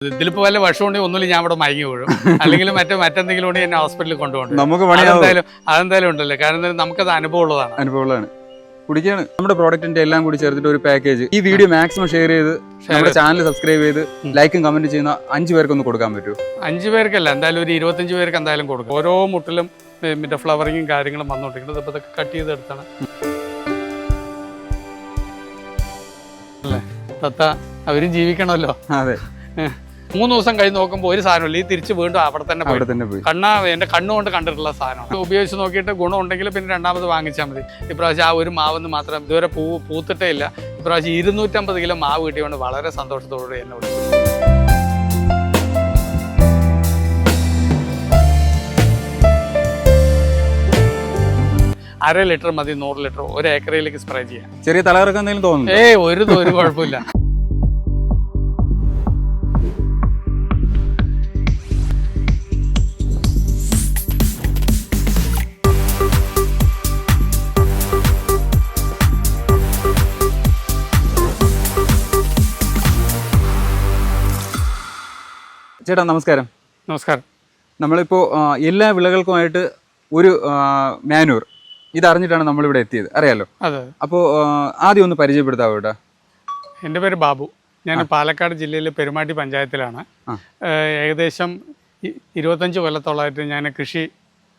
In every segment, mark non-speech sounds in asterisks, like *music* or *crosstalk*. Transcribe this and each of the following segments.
ഇതിലിപ്പോ വല്ല വിഷമുണ്ടെങ്കിൽ ഒന്നുമില്ല ഞാൻ ഇവിടെ മയങ്ങി വീഴും. *laughs* അല്ലെങ്കിൽ മറ്റേ മറ്റെന്തെങ്കിലും ഉണ്ടെങ്കിൽ എന്നെ ഹോസ്പിറ്റലിൽ കൊണ്ടുപോകണം നമുക്ക് എന്തായാലും അതെന്തായാലും അതെന്തായാലും ഉണ്ടല്ലോ. കാരണം നമുക്ക് അത് അനുഭവമുള്ളതാണ്. അനുഭവമുള്ളതാണ്. കുടിക്കാണ്. നമ്മുടെ പ്രോഡക്റ്റിന്റെ എല്ലാം കൂടി ചേർത്തിട്ട് ഒരു പാക്കേജ് ഈ വീഡിയോ മാക്സിമം ഷെയർ ചെയ്ത് നമ്മുടെ ചാനൽ സബ്സ്ക്രൈബ് ചെയ്ത് ലൈക്കും കമന്റ് ചെയ്യുന്ന അഞ്ചു പേർക്ക് ഒന്ന് കൊടുക്കാൻ പറ്റുമോ? അഞ്ചു പേർക്കല്ല എന്തായാലും ഒരു ഇരുപത്തഞ്ച് പേർക്ക് എന്തായാലും കൊടുക്കും. ഓരോ മുട്ടിലും മറ്റേ ഫ്ലവറിങ്ങും കാര്യങ്ങളും വന്നുകൊണ്ടിരിക്കുന്നത് ഇപ്പൊ ഇതൊക്കെ കട്ട് ചെയ്തെടുത്താണ് അല്ലേ? തത്ത അവരും ജീവിക്കണമല്ലോ. അതെ. മൂന്ന് ദിവസം കഴിഞ്ഞ് നോക്കുമ്പോൾ ഒരു സാധനമില്ല. ഈ തിരിച്ച് വീണ്ടും അവിടെ തന്നെ അവിടെ തന്നെ പോയി. കണ്ണാ എന്റെ കണ്ണുകൊണ്ട് കണ്ടിട്ടുള്ള സാധനമാണ് ഉപയോഗിച്ച് നോക്കിയിട്ട് ഗുണമുണ്ടെങ്കിൽ പിന്നെ രണ്ടാമത് വാങ്ങിച്ചാൽ മതി. ഇപ്രാവശ്യം ആ ഒരു മാവെന്ന് മാത്രം ഇതുവരെ പൂ പൂത്തിട്ടേ ഇല്ല. ഇപ്രാവശ്യം ഇരുന്നൂറ്റമ്പത് കിലോ മാവ് കിട്ടിയതുകൊണ്ട് വളരെ സന്തോഷത്തോടെ എന്നെ വിളിച്ചു. അര ലിറ്റർ മതി നൂറ് ലിറ്റർ. ഒരു ഏക്കറയിലേക്ക് സ്പ്രേ ചെയ്യാം. ചെറിയ തലകറക്കം എന്തെങ്കിലും തോന്നുന്നു ഏയ് ഒരു ഒരു കുഴപ്പമില്ല. ചേട്ടാ നമസ്കാരം. നമസ്കാരം. നമ്മളിപ്പോൾ എല്ലാ വിളകൾക്കുമായിട്ട് ഒരു മാനൂർ ഇതറിഞ്ഞിട്ടാണ് നമ്മളിവിടെ എത്തിയത്. അറിയാലോ? അതെ അപ്പോൾ ആദ്യം ഒന്ന് പരിചയപ്പെടുത്താവോ കേട്ടോ എന്റെ പേര് ബാബു. ഞാൻ പാലക്കാട് ജില്ലയിലെ പെരുമാട്ടി പഞ്ചായത്തിലാണ്. ഏകദേശം ഇരുപത്തഞ്ച് കൊല്ലത്തോളമായിട്ട് ഞാൻ കൃഷി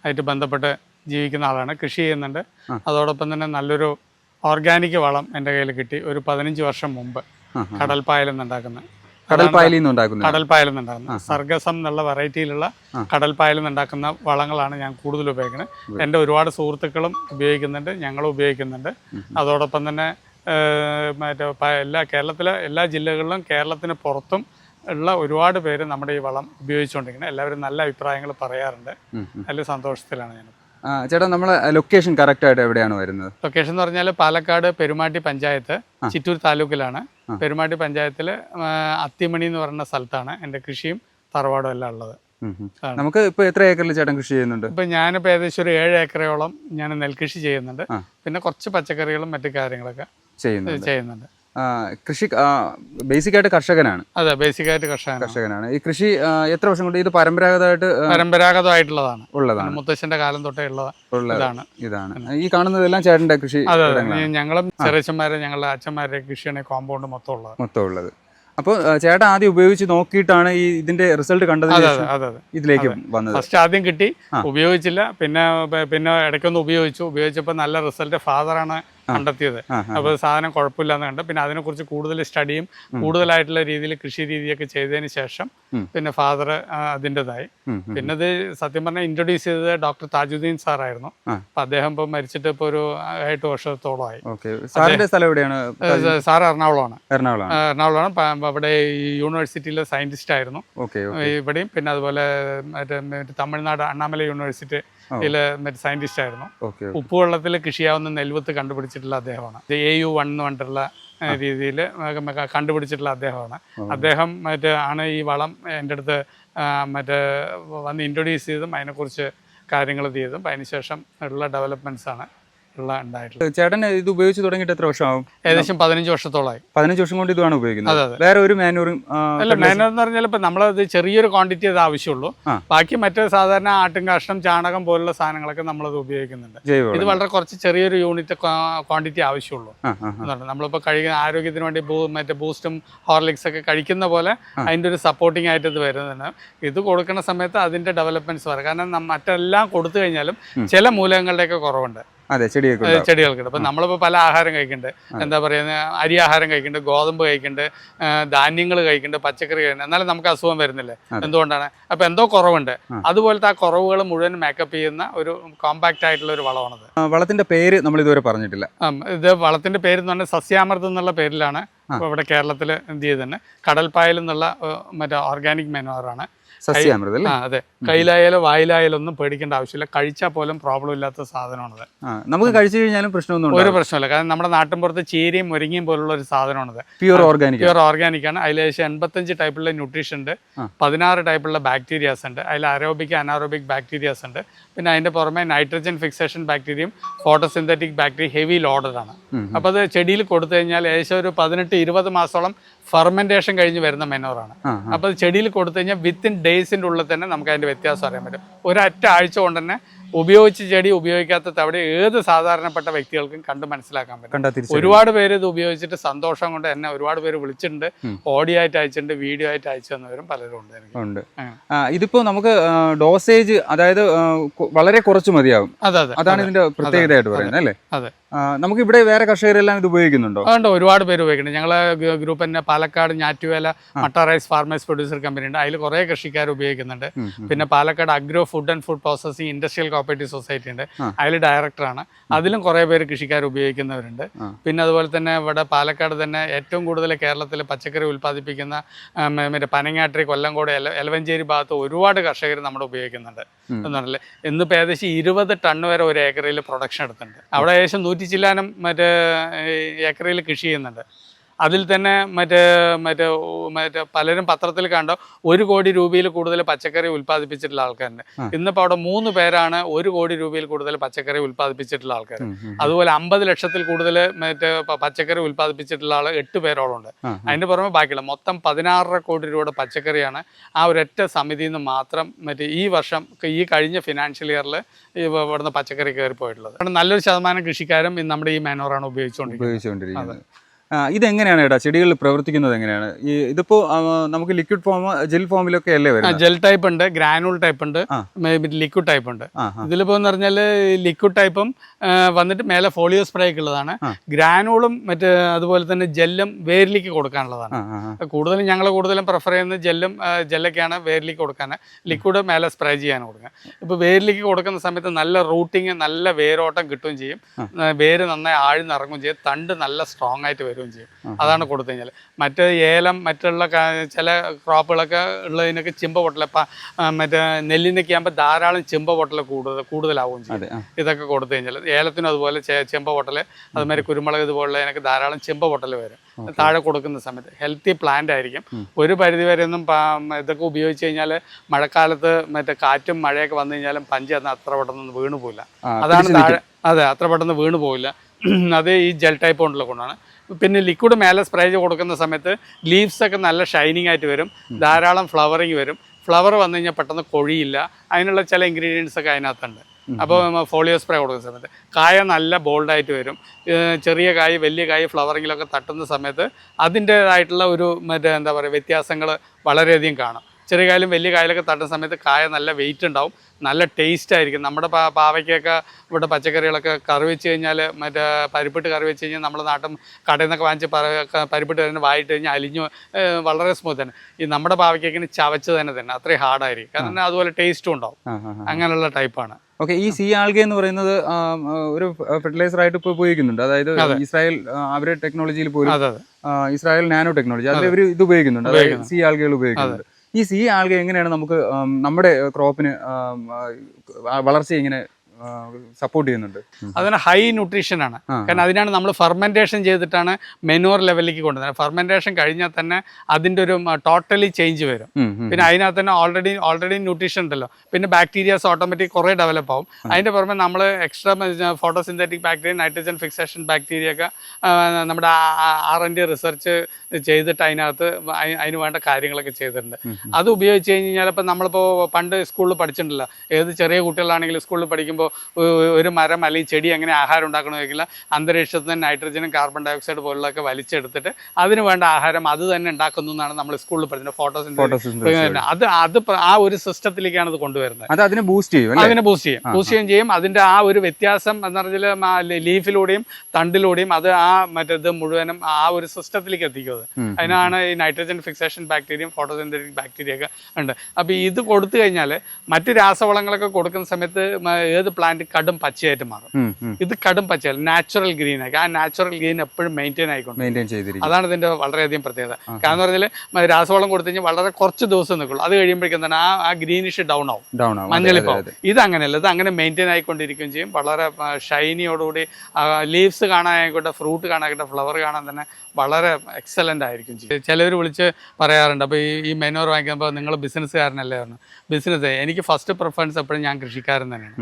ആയിട്ട് ബന്ധപ്പെട്ട് ജീവിക്കുന്ന ആളാണ്. കൃഷി ചെയ്യുന്നുണ്ട്. അതോടൊപ്പം തന്നെ നല്ലൊരു ഓർഗാനിക് വളം എന്റെ കയ്യിൽ കിട്ടി. ഒരു പതിനഞ്ച് വർഷം മുമ്പ്. കടൽപ്പായലിൽ നിന്നുണ്ടാക്കുന്നത് കടൽപ്പായലിൽ നിന്ന് ഉണ്ടാക്കുന്നത് കടൽപ്പായലിൽ നിന്നുണ്ടാക്കുന്നത് സർഗസം എന്നുള്ള വെറൈറ്റിയിലുള്ള കടൽപ്പായൽ കടൽപ്പായലിൽ നിന്നുണ്ടാക്കുന്ന വളങ്ങളാണ് ഞാൻ കൂടുതൽ ഉപയോഗിക്കുന്നത് എന്റെ ഒരുപാട് സുഹൃത്തുക്കളും ഉപയോഗിക്കുന്നുണ്ട് ഞങ്ങളും ഉപയോഗിക്കുന്നുണ്ട്. അതോടൊപ്പം തന്നെ മറ്റേ എല്ലാ കേരളത്തിലെ എല്ലാ ജില്ലകളിലും കേരളത്തിന് പുറത്തും ഉള്ള ഒരുപാട് പേര് നമ്മുടെ ഈ വളം ഉപയോഗിച്ചുകൊണ്ടിരിക്കുന്നത് എല്ലാവരും നല്ല അഭിപ്രായങ്ങൾ പറയാറുണ്ട്. നല്ല സന്തോഷത്തിലാണ് ഞാൻ ചേട്ടാ നമ്മളെ ലൊക്കേഷൻ കറക്റ്റ് ആയിട്ട് എവിടെയാണ് വരുന്നത്? ലൊക്കേഷൻ എന്ന് പറഞ്ഞാൽ പാലക്കാട് പെരുമാട്ടി പഞ്ചായത്ത് ചിറ്റൂർ താലൂക്കിലാണ്. പെരുമാട്ടി പഞ്ചായത്തിൽ അത്തിമണി എന്ന് പറയുന്ന സ്ഥലത്താണ് എന്റെ കൃഷിയും തറവാടും എല്ലാം ഉള്ളത്. നമുക്ക് ഇപ്പൊ എത്ര ഏക്കറിൽ ചേട്ടൻ കൃഷി ചെയ്യുന്നുണ്ട്? ഇപ്പൊ ഞാനിപ്പോ ഏകദേശം ഒരു ഏഴ് ഏക്കറയോളം ഞാൻ നെൽകൃഷി ചെയ്യുന്നുണ്ട്. പിന്നെ കുറച്ച് പച്ചക്കറികളും മറ്റു കാര്യങ്ങളൊക്കെ ചെയ്യുന്നുണ്ട്. കൃഷി ബേസിക് ആയിട്ട് കർഷകനാണ്. അതെ ബേസിക് ആയിട്ട് കർഷകൻ കർഷകനാണ്. ഈ കൃഷി എത്ര വർഷം കൊണ്ട് ഇത് പരമ്പരാഗതമായിട്ട് പരമ്പരാഗതമായിട്ടുള്ളതാണ്. ഉള്ളതാണ്. മുത്തശ്ശന്റെ കാലം തൊട്ടേ ഉള്ള ഇതാണ്. ഇതാണ്. ഈ കാണുന്നതെല്ലാം ചേട്ടന്റെ കൃഷി അതെ ഞങ്ങളും ചെറിയച്ഛന്മാരെ ഞങ്ങളുടെ അച്ഛന്മാരുടെ കൃഷിയാണ് കോമ്പൗണ്ട് മൊത്തം ഉള്ളത്. മൊത്തം ഉള്ളത് അപ്പോൾ ചേട്ടൻ ആദ്യം ഉപയോഗിച്ച് നോക്കിയിട്ടാണ് ഈ ഇതിന്റെ റിസൾട്ട് കണ്ടത് ശേഷം അതെ അതെ ഇതിലേക്ക് വന്നത്. ഫസ്റ്റ് ആദ്യം കിട്ടി ഉപയോഗിച്ചില്ല. പിന്നെ പിന്നെ ഇടയ്ക്കൊന്ന് ഉപയോഗിച്ചു. ഉപയോഗിച്ചപ്പോൾ നല്ല റിസൾട്ട് ഫാദറാണ് കണ്ടെത്തിയത്. അപ്പോൾ സാധനം കുഴപ്പമില്ലാന്ന് കണ്ട്. പിന്നെ അതിനെക്കുറിച്ച് കൂടുതൽ സ്റ്റഡിയും കൂടുതലായിട്ടുള്ള രീതിയിൽ കൃഷി രീതിയൊക്കെ ചെയ്തതിന് ശേഷം പിന്നെ ഫാദർ അതിന്റെതായി. പിന്നെ ഇത് സത്യം പറഞ്ഞാൽ ഇൻട്രൊഡ്യൂസ് ചെയ്തത് ഡോക്ടർ താജുദ്ദീൻ സാറായിരുന്നു അപ്പൊ അദ്ദേഹം ഇപ്പൊ മരിച്ചിട്ട് ഇപ്പൊ ഒരു എട്ട് വർഷത്തോളമായി. സാർ എറണാകുളമാണ്. എറണാകുളമാണ്. അവിടെ യൂണിവേഴ്സിറ്റിയിലെ സയന്റിസ്റ്റ് ആയിരുന്നു. ഇവിടെയും പിന്നെ അതുപോലെ മറ്റേ തമിഴ്നാട് അണ്ണാമല യൂണിവേഴ്സിറ്റിയിലെ മറ്റേ സയന്റിസ്റ്റ് ആയിരുന്നു. ഉപ്പുവെള്ളത്തിൽ കൃഷിയാവുന്ന നെൽവത്ത് കണ്ടുപിടിച്ചിട്ടുള്ള അദ്ദേഹമാണ്. എ യു വൺ എന്ന് പറഞ്ഞിട്ടുള്ള രീതിയിൽ കണ്ടുപിടിച്ചിട്ടുള്ള അദ്ദേഹമാണ്. അദ്ദേഹം മറ്റേ ആണ് ഈ വളം എന്റെ അടുത്ത് മറ്റേ വന്ന് ഇൻട്രൊഡ്യൂസ് ചെയ്തും അതിനെക്കുറിച്ച് കാര്യങ്ങൾ ചെയ്തും. അതിനുശേഷം ഉള്ള ഡെവലപ്മെന്റ്സ് ആണ്. ഉള്ള ഉണ്ടായിട്ടുള്ളത്. ചേട്ടൻ ഇത് ഉപയോഗിച്ച് തുടങ്ങിയിട്ട് എത്ര വർഷമാവും? ഏകദേശം പതിനഞ്ച് വർഷത്തോളമായി പതിനഞ്ച് വർഷം കൊണ്ട് ഇതാണ് ഉപയോഗിക്കുന്നത്. അതെ വേറെ ഒരു മാനൂറും അല്ല മാനൂർ എന്ന് പറഞ്ഞാൽ ഇപ്പം നമ്മളത് ചെറിയൊരു ക്വാണ്ടിറ്റി അത് ആവശ്യമുള്ളൂ. ബാക്കി മറ്റേ സാധാരണ ആട്ടും കാഷ്ടം ചാണകം പോലുള്ള സാധനങ്ങളൊക്കെ നമ്മളത് ഉപയോഗിക്കുന്നുണ്ട്. ഇത് വളരെ കുറച്ച് ചെറിയൊരു യൂണിറ്റ് ക്വാണ്ടിറ്റി ആവശ്യമുള്ളൂ. നമ്മളിപ്പോ. നമ്മളിപ്പോൾ കഴിക്കുന്ന ആരോഗ്യത്തിന് വേണ്ടി മറ്റേ ബൂസ്റ്റും ഹോർലിക്സ് ഒക്കെ കഴിക്കുന്ന പോലെ അതിന്റെ ഒരു സപ്പോർട്ടിംഗ് ആയിട്ട് ഇത് വരുന്നതാണ് ഇത് കൊടുക്കുന്ന സമയത്ത് അതിന്റെ ഡെവലപ്മെന്റ്സ് വരെ. കാരണം മറ്റെല്ലാം കൊടുത്തു കഴിഞ്ഞാലും ചില മൂലകങ്ങളുടെയൊക്കെ കുറവുണ്ട്. അതെ ചെടിയൊക്കെ നമ്മളിപ്പോ നമ്മളിപ്പോൾ പല ആഹാരം കഴിക്കുന്നുണ്ട്. എന്താ പറയുന്നത് അരി ആഹാരം കഴിക്കുന്നുണ്ട് ഗോതമ്പ് കഴിക്കുന്നുണ്ട് ധാന്യങ്ങൾ കഴിക്കുന്നുണ്ട് പച്ചക്കറി കഴിക്കുന്നുണ്ട്. എന്നാലും നമുക്ക് അസുഖം വരുന്നില്ലേ? എന്തുകൊണ്ടാണ്? അപ്പം എന്തോ കുറവുണ്ട്. അതുപോലത്തെ ആ കുറവുകൾ മുഴുവൻ മേക്കപ്പ് ചെയ്യുന്ന ഒരു കോമ്പാക്റ്റ് ആയിട്ടുള്ള ഒരു വളമാണത്. വളത്തിന്റെ പേര് നമ്മൾ ഇതുവരെ പറഞ്ഞിട്ടില്ല. ഇത് വളത്തിന്റെ പേര് എന്ന് പറഞ്ഞാൽ സസ്യാമൃതം എന്നുള്ള പേരിലാണ് ഇവിടെ കേരളത്തിൽ എന്ത് ചെയ്തിട്ടുണ്ട് കടൽപ്പായൽ എന്നുള്ള മറ്റേ ഓർഗാനിക് മെനുവറാണ് സസ്യാമൃത അല്ലേ? ആ അതെ. കയ്യിലായാലും വായിലായാലും ഒന്നും പേടിക്കേണ്ട ആവശ്യമില്ല. കഴിച്ചാൽ പോലും പ്രോബ്ലം ഇല്ലാത്ത സാധനമാണത്. ആ നമുക്ക് കഴിച്ചു കഴിഞ്ഞാലും പ്രശ്നമൊന്നും ഒരു പ്രശ്നമില്ല. കാരണം നമ്മുടെ നാട്ടിൻപുറത്ത് ചീരയും മുരിങ്ങയും പോലുള്ള ഒരു സാധനമാണത് പ്യൂർ ഓർഗാനിക് പ്യുവർ ഓർഗാനിക് ആണ്. അതിൽ ഏകദേശം എൺപത്തഞ്ച് ടൈപ്പുള്ള ന്യൂട്രീഷൻ ഉണ്ട്. പതിനാറ് ടൈപ്പുള്ള ബാക്ടീരിയാസ് ഉണ്ട്. അതിൽ അറോബിക് അനാറോബിക് ബാക്ടീരിയാസ് ഉണ്ട്. പിന്നെ അതിന്റെ പുറമെ നൈട്രജൻ ഫിക്സേഷൻ ബാക്ടീരിയയും ഫോട്ടോസിന്തറ്റിക് ബാക്ടീരിയ ഹെവി ലോഡഡ് ആണ്. അപ്പോൾ അത് ചെടിയിൽ കൊടുത്തു കഴിഞ്ഞാൽ ഏകദേശം ഒരു പതിനെട്ട് ഇരുപത് മാസത്തോളം ഫെർമെന്റേഷൻ കഴിഞ്ഞ് വരുന്ന മെനോറാണ് ആ ആ. അപ്പോൾ ചെടിയിൽ കൊടുത്തു കഴിഞ്ഞാൽ വിത്തിൻ ഡേയ്സിന്റെ ഉള്ളിൽ തന്നെ നമുക്ക് അതിന്റെ വ്യത്യാസം അറിയാൻ പറ്റും. ഒരൊറ്റ ആഴ്ച കൊണ്ട് തന്നെ ഉപയോഗിച്ച ചെടി ഉപയോഗിക്കാത്ത തവിടെ ഏത് സാധാരണപ്പെട്ട വ്യക്തികൾക്കും കണ്ട് മനസ്സിലാക്കാൻ പറ്റും. ഒരുപാട് പേര് ഇത് ഉപയോഗിച്ചിട്ട് സന്തോഷം കൊണ്ട് എന്നെ ഒരുപാട് പേര് വിളിച്ചിട്ടുണ്ട്. ഓഡിയോ ആയിട്ട് അയച്ചിട്ടുണ്ട് വീഡിയോ ആയിട്ട് അയച്ചു തന്നവരും പലരും ഉണ്ട് ഉണ്ട്. ഇതിപ്പോ നമുക്ക് ഡോസേജ് അതായത് വളരെ കുറച്ച് മതിയാകും അതെ അതെ. അതാണ് ഇതിന്റെ പ്രത്യേകതയായിട്ട് പറയുന്നത് അല്ലേ? അതെ. നമുക്ക് ഇവിടെ വേറെ കർഷകരെല്ലാം ഇത് ഉപയോഗിക്കുന്നുണ്ടോ? അതുകൊണ്ട് ഒരുപാട് പേര് ഉപയോഗിക്കുന്നുണ്ട്. ഞങ്ങളെ ഗ്രൂപ്പ് തന്നെ പാലക്കാട് ഞാറ്റുവേല മട്ട റൈസ് ഫാർമേഴ്സ് പ്രൊഡ്യൂസർ കമ്പനി ഉണ്ട് അതിൽ കുറേ കൃഷിക്കാർ ഉപയോഗിക്കുന്നുണ്ട്. പിന്നെ Palakkad agro food and food processing industrial cooperative society ഉണ്ട്. അതിൽ ഡയറക്ടറാണ് അതിലും കുറേ പേര് കൃഷിക്കാർ ഉപയോഗിക്കുന്നവരുണ്ട്. പിന്നെ അതുപോലെ തന്നെ ഇവിടെ പാലക്കാട് തന്നെ ഏറ്റവും കൂടുതൽ കേരളത്തിൽ പച്ചക്കറി ഉൽപ്പാദിപ്പിക്കുന്ന മറ്റേ പനങ്ങാട്ടി കൊല്ലംകോട് എല എലവഞ്ചേരി ഭാഗത്ത് ഒരുപാട് കർഷകർ നമ്മുടെ ഉപയോഗിക്കുന്നുണ്ട് എന്നുണ്ടല്ലേ ഇന്നിപ്പോൾ ഏകദേശം ഇരുപത് ടൺ വരെ ഒരു ഏക്കറിൽ പ്രൊഡക്ഷൻ എടുത്തിട്ടുണ്ട്. അവിടെ ഏകദേശം നൂറ്റി ചില്ലാനം മറ്റേ ഏക്കറിൽ കൃഷി ചെയ്യുന്നുണ്ട്. അതിൽ തന്നെ മറ്റേ മറ്റേ മറ്റേ പലരും പത്രത്തിൽ കണ്ടോ ഒരു കോടി രൂപയിൽ കൂടുതൽ പച്ചക്കറി ഉൽപ്പാദിപ്പിച്ചിട്ടുള്ള ആൾക്കാരുണ്ട്. ഇന്നിപ്പോ ഇന്നിപ്പോൾ അവിടെ മൂന്ന് പേരാണ് ഒരു കോടി രൂപയിൽ കൂടുതൽ പച്ചക്കറി ഉൽപ്പാദിപ്പിച്ചിട്ടുള്ള ആൾക്കാർ. അതുപോലെ അമ്പത് ലക്ഷത്തിൽ കൂടുതൽ മറ്റേ പച്ചക്കറി ഉൽപ്പാദിപ്പിച്ചിട്ടുള്ള ആൾ എട്ട് പേരോളം ഉണ്ട്. അതിന്റെ പുറമെ ബാക്കിയുള്ള മൊത്തം പതിനാറര കോടി രൂപയുടെ പച്ചക്കറിയാണ് ആ ഒരൊറ്റ സമിതിയിൽ നിന്ന് മാത്രം മറ്റേ ഈ വർഷം ഈ കഴിഞ്ഞ ഫിനാൻഷ്യൽ ഇയറിൽ ഇവിടുന്ന് പച്ചക്കറി കയറി പോയിട്ടുള്ളത് നല്ലൊരു ശതമാനം കൃഷിക്കാരും നമ്മുടെ ഈ മാനോറാണ് ഉപയോഗിച്ചുകൊണ്ടിരിക്കുന്നത്. ഇതെങ്ങനെയാണ് ഏട്ടാ? ചെടികളിൽ പ്രവർത്തിക്കുന്നത് എങ്ങനെയാണ്? ഈ ഇതിപ്പോ നമുക്ക് ലിക്വിഡ് ഫോം ജെൽ ഫോമിലൊക്കെ അല്ലേ വരുന്നത്? ജെൽ ടൈപ്പ് ഉണ്ട് ഗ്രാനുൾ ടൈപ്പ് ഉണ്ട്. ലിക്വിഡ് ടൈപ്പ് ഉണ്ട്. ഇതിലിപ്പോ എന്ന് പറഞ്ഞാൽ ലിക്വിഡ് ടൈപ്പും വന്നിട്ട് മേലെ ഫോളിയോ സ്പ്രേ ഒക്കെ ഉള്ളതാണ്. ഗ്രാനുളും മറ്റ് അതുപോലെ തന്നെ ജെല്ലും വേരിലേക്ക് കൊടുക്കാനുള്ളതാണ്. കൂടുതലും ഞങ്ങൾ കൂടുതലും പ്രിഫർ ചെയ്യുന്നത് ജെല്ലും ജെല്ലൊക്കെയാണ് വേരിലേക്ക് കൊടുക്കാൻ ലിക്വിഡ് മേലെ സ്പ്രേ ചെയ്യാൻ കൊടുക്കാൻ ഇപ്പൊ വേരിലേക്ക് കൊടുക്കുന്ന സമയത്ത് നല്ല റൂട്ടിങ് നല്ല വേരോട്ടം കിട്ടുകയും ചെയ്യും. വേര് നന്നായി ആഴ്ന്നിറങ്ങുകയും ചെയ്യും. തണ്ട് നല്ല സ്ട്രോങ് ആയിട്ട് വരികയും ചെയ്യും. അതാണ് കൊടുത്തു കഴിഞ്ഞാൽ മറ്റ് ഏലം മറ്റുള്ള ചില ക്രോപ്പുകളൊക്കെ ഉള്ളതിനൊക്കെ ചിമ്പ പൊട്ടൽ മറ്റേ നെല്ലിനൊക്കെ ആകുമ്പോൾ ധാരാളം ചിമ്പ പൊട്ടൽ കൂടുതൽ കൂടുതലാവുകയും ചെയ്യും. ഇതൊക്കെ കൊടുത്തു കഴിഞ്ഞാൽ ഏലത്തിനും അതുപോലെ ചിമ്പ പൊട്ടൽ അതുമാതിരി കുരുമുളക് ഇതുപോലുള്ളതിനൊക്കെ ധാരാളം ചെമ്പ പൊട്ടൽ വരും. താഴെ കൊടുക്കുന്ന സമയത്ത്. ഹെൽത്തി പ്ലാന്റ് ആയിരിക്കും. ഒരു പരിധി വരെ ഒന്നും ഇതൊക്കെ ഉപയോഗിച്ച് കഴിഞ്ഞാൽ മഴക്കാലത്ത് മറ്റേ കാറ്റും മഴയൊക്കെ വന്നു കഴിഞ്ഞാലും പഞ്ച് അന്ന് അത്ര പെട്ടെന്ന് വീണു പോകില്ല അതാണ് താഴെ അതെ അത്ര പെട്ടെന്ന് വീണു പോകില്ല *clears throat* അത് ഈ ജെൽ ടൈപ്പ് കൊണ്ടുള്ള കൊണ്ടാണ് പിന്നെ ലിക്വിഡ് മേലെ സ്പ്രേ ചെയ്ത് കൊടുക്കുന്ന സമയത്ത് ലീവ്സ് ഒക്കെ നല്ല ഷൈനിങ് ആയിട്ട് വരും. ധാരാളം ഫ്ലവറിങ് വരും. ഫ്ലവർ വന്നു കഴിഞ്ഞാൽ പെട്ടെന്ന് കൊഴിയില്ല. അതിനുള്ള ചില ഇൻഗ്രീഡിയൻസ് ഒക്കെ അതിനകത്തുണ്ട്. അപ്പോൾ ഫോളിയോ സ്പ്രേ കൊടുക്കുന്ന സമയത്ത്. കായ നല്ല ബോൾഡായിട്ട് വരും. ചെറിയ കായ് വലിയ കായ് ഫ്ലവറിങ്ങിലൊക്കെ തട്ടുന്ന സമയത്ത് അതിന്റേതായിട്ടുള്ള ഒരു മറ്റേ എന്താ പറയുക വ്യത്യാസങ്ങൾ വളരെയധികം കാണും. ചെറിയ കായലും വലിയ കായലൊക്കെ തട്ടുന്ന സമയത്ത് കായ നല്ല വെയിറ്റ് ഉണ്ടാവും. നല്ല ടേസ്റ്റ് ആയിരിക്കും. നമ്മുടെ പാവയ്ക്കൊക്കെ ഇവിടെ പച്ചക്കറികളൊക്കെ കറി വെച്ച് കഴിഞ്ഞാൽ മറ്റേ പരിപ്പിട്ട് കറി വെച്ച് കഴിഞ്ഞാൽ നമ്മുടെ നാട്ടും കടയിൽ നിന്നൊക്കെ വാങ്ങിച്ച് പര- പരിപ്പിട്ട് തന്നെ വായിട്ട് കഴിഞ്ഞാൽ അലിഞ്ഞു വളരെ സ്മൂത്ത് തന്നെ. ഈ നമ്മുടെ പാവയ്ക്കൊക്കെ ചവച്ച് തന്നെ തന്നെ അത്രയും ഹാർഡായിരിക്കും കാരണം അതുപോലെ ടേസ്റ്റും ഉണ്ടാവും. അങ്ങനെയുള്ള ടൈപ്പാണ് ഓക്കെ ഈ സി ആൽഗ എന്ന് പറയുന്നത് ഒരു ഫെർട്ടിലൈസർ ആയിട്ട് ഇപ്പോൾ ഉപയോഗിക്കുന്നുണ്ട്. അതായത് ഇസ്രായേൽ അവരുടെ ടെക്നോളജിയിൽ പോലും ഇസ്രായേൽ നാനോ ടെക്നോളജി അതിൽ ഇവർ ഇത് ഉപയോഗിക്കുന്നുണ്ട്. അതായത് സി ആൽഗകൾ ഉപയോഗിക്കുന്നുണ്ട്. ഈ സി ആൽഗ എങ്ങനെയാണ് നമുക്ക് നമ്മുടെ ക്രോപ്പിന് വളർച്ച ഇങ്ങനെ സപ്പോർട്ട് ചെയ്യുന്നുണ്ട്. അതിന് ഹൈ ന്യൂട്രീഷൻ ആണ്. കാരണം അതിനാണ് നമ്മൾ ഫെർമെന്റേഷൻ ചെയ്തിട്ടാണ് മെനോർ ലെവലിലേക്ക് കൊണ്ടുവരുന്നത്. ഫെർമെന്റേഷൻ കഴിഞ്ഞാൽ തന്നെ അതിന്റെ ഒരു ടോട്ടലി ചേഞ്ച് വരും. പിന്നെ അതിനകത്ത് തന്നെ ഓൾറെഡി ഓൾറെഡി ന്യൂട്രീഷൻ ഉണ്ടല്ലോ. പിന്നെ ബാക്ടീരിയാസ് ഓട്ടോമാറ്റിക് കുറേ ഡെവലപ്പ് ആവും. അതിന്റെ പുറമെ നമ്മൾ extra photosynthetic bacteria nitrogen fixation bacteria ഒക്കെ നമ്മുടെ ആർ എൻ ഡി റിസർച്ച് ചെയ്തിട്ട് അതിനകത്ത് അതിന് വേണ്ട കാര്യങ്ങളൊക്കെ ചെയ്തിട്ടുണ്ട്. അത് ഉപയോഗിച്ച് കഴിഞ്ഞ് കഴിഞ്ഞാൽ ഇപ്പം നമ്മളിപ്പോൾ പണ്ട് സ്കൂളിൽ പഠിച്ചിട്ടുണ്ടല്ലോ. ഏത് ചെറിയ കുട്ടികളാണെങ്കിലും സ്കൂളിൽ പഠിക്കുമ്പോൾ ഒരു മരം അല്ലെങ്കിൽ ചെടി എങ്ങനെ ആഹാരം ഉണ്ടാക്കണമെങ്കിൽ അന്തരീക്ഷത്തിൽ നിന്ന് നൈട്രജനും കാർബൺ ഡയോക്സൈഡ് പോലുള്ളതൊക്കെ വലിച്ചെടുത്തിട്ട് അതിന് വേണ്ട ആഹാരം അത് തന്നെ ഉണ്ടാക്കുന്നു എന്നാണ് നമ്മൾ സ്കൂളിൽ പഠിച്ചത് ഫോട്ടോസ്. അത് അത് ആ ഒരു സിസ്റ്റത്തിലേക്കാണ് അത് കൊണ്ടുവരുന്നത്. അത് അതിനെ ബൂസ്റ്റ് ചെയ്യും അതിനെ ബൂസ്റ്റ് ചെയ്യും. ബൂസ്റ്റ് ചെയ്യുകയും ചെയ്യും അതിന്റെ ആ ഒരു വ്യത്യാസം എന്ന് പറഞ്ഞാൽ ലീഫിലൂടെയും തണ്ടിലൂടെയും അത് ആ മറ്റേത് മുഴുവനും ആ ഒരു സിസ്റ്റത്തിലേക്ക് എത്തിക്കുന്നത്. അത് അതിനാണ് ഈ നൈട്രജൻ ഫിക്സേഷൻ ബാക്ടീരിയയും ഫോട്ടോസിന്തറ്റിക് ബാക്ടീരിയ ഒക്കെ ഉണ്ട്. അപ്പോൾ ഇത് കൊടുത്തു കഴിഞ്ഞാൽ മറ്റ് രാസവളങ്ങളൊക്കെ കൊടുക്കുന്ന സമയത്ത് ഏത് പ്ലാന്റ് കടും പച്ചയായിട്ട് മാറും. ഇത് കടും പച്ചയല്ല നാച്ചുറൽ ഗ്രീൻ ആക്കി ആ നാച്ചുറൽ ഗ്രീൻ എപ്പോഴും മെയിന്റെയിൻ ആയിക്കൊണ്ട് മെയിന്റെയിൻ ചെയ്തിരിക്കും. അതാണ് ഇതിന്റെ വളരെയധികം പ്രത്യേകത. കാരണം പറഞ്ഞാൽ രാസവളം കൊടുത്തു കഴിഞ്ഞാൽ വളരെ കുറച്ച് ദിവസം നിൽക്കുള്ളൂ. അത് കഴിയുമ്പോഴേക്കും തന്നെ ആ ആ ഗ്രീനിഷ് ഡൗൺ ആവും. ഡൗൺ ആവും. അതെ, മഞ്ഞളിപ്പോ. ഇത് അങ്ങനെയല്ല ഇത് അങ്ങനെ മെയിന്റെയിൻ ആയിക്കൊണ്ടിരിക്കുകയും ചെയ്യും. വളരെ ഷൈനിയോടുകൂടി ലീവ്സ് കാണാനായിക്കോട്ടെ ഫ്രൂട്ട് കാണാനായിക്കോട്ടെ ഫ്ലവർ കാണാൻ തന്നെ വളരെ എക്സലന്റ് ആയിരിക്കും ചിലവർ വിളിച്ച് പറയാറുണ്ട് അപ്പോൾ ഈ ഈ മെനോർ വാങ്ങിക്കുമ്പോൾ നിങ്ങൾ ബിസിനസ്സുകാരനല്ലേ പറഞ്ഞു ബിസിനസ് എനിക്ക് ഫസ്റ്റ് പ്രിഫറൻസ് എപ്പോഴും ഞാൻ കൃഷിക്കാരൻ തന്നെയാണ്.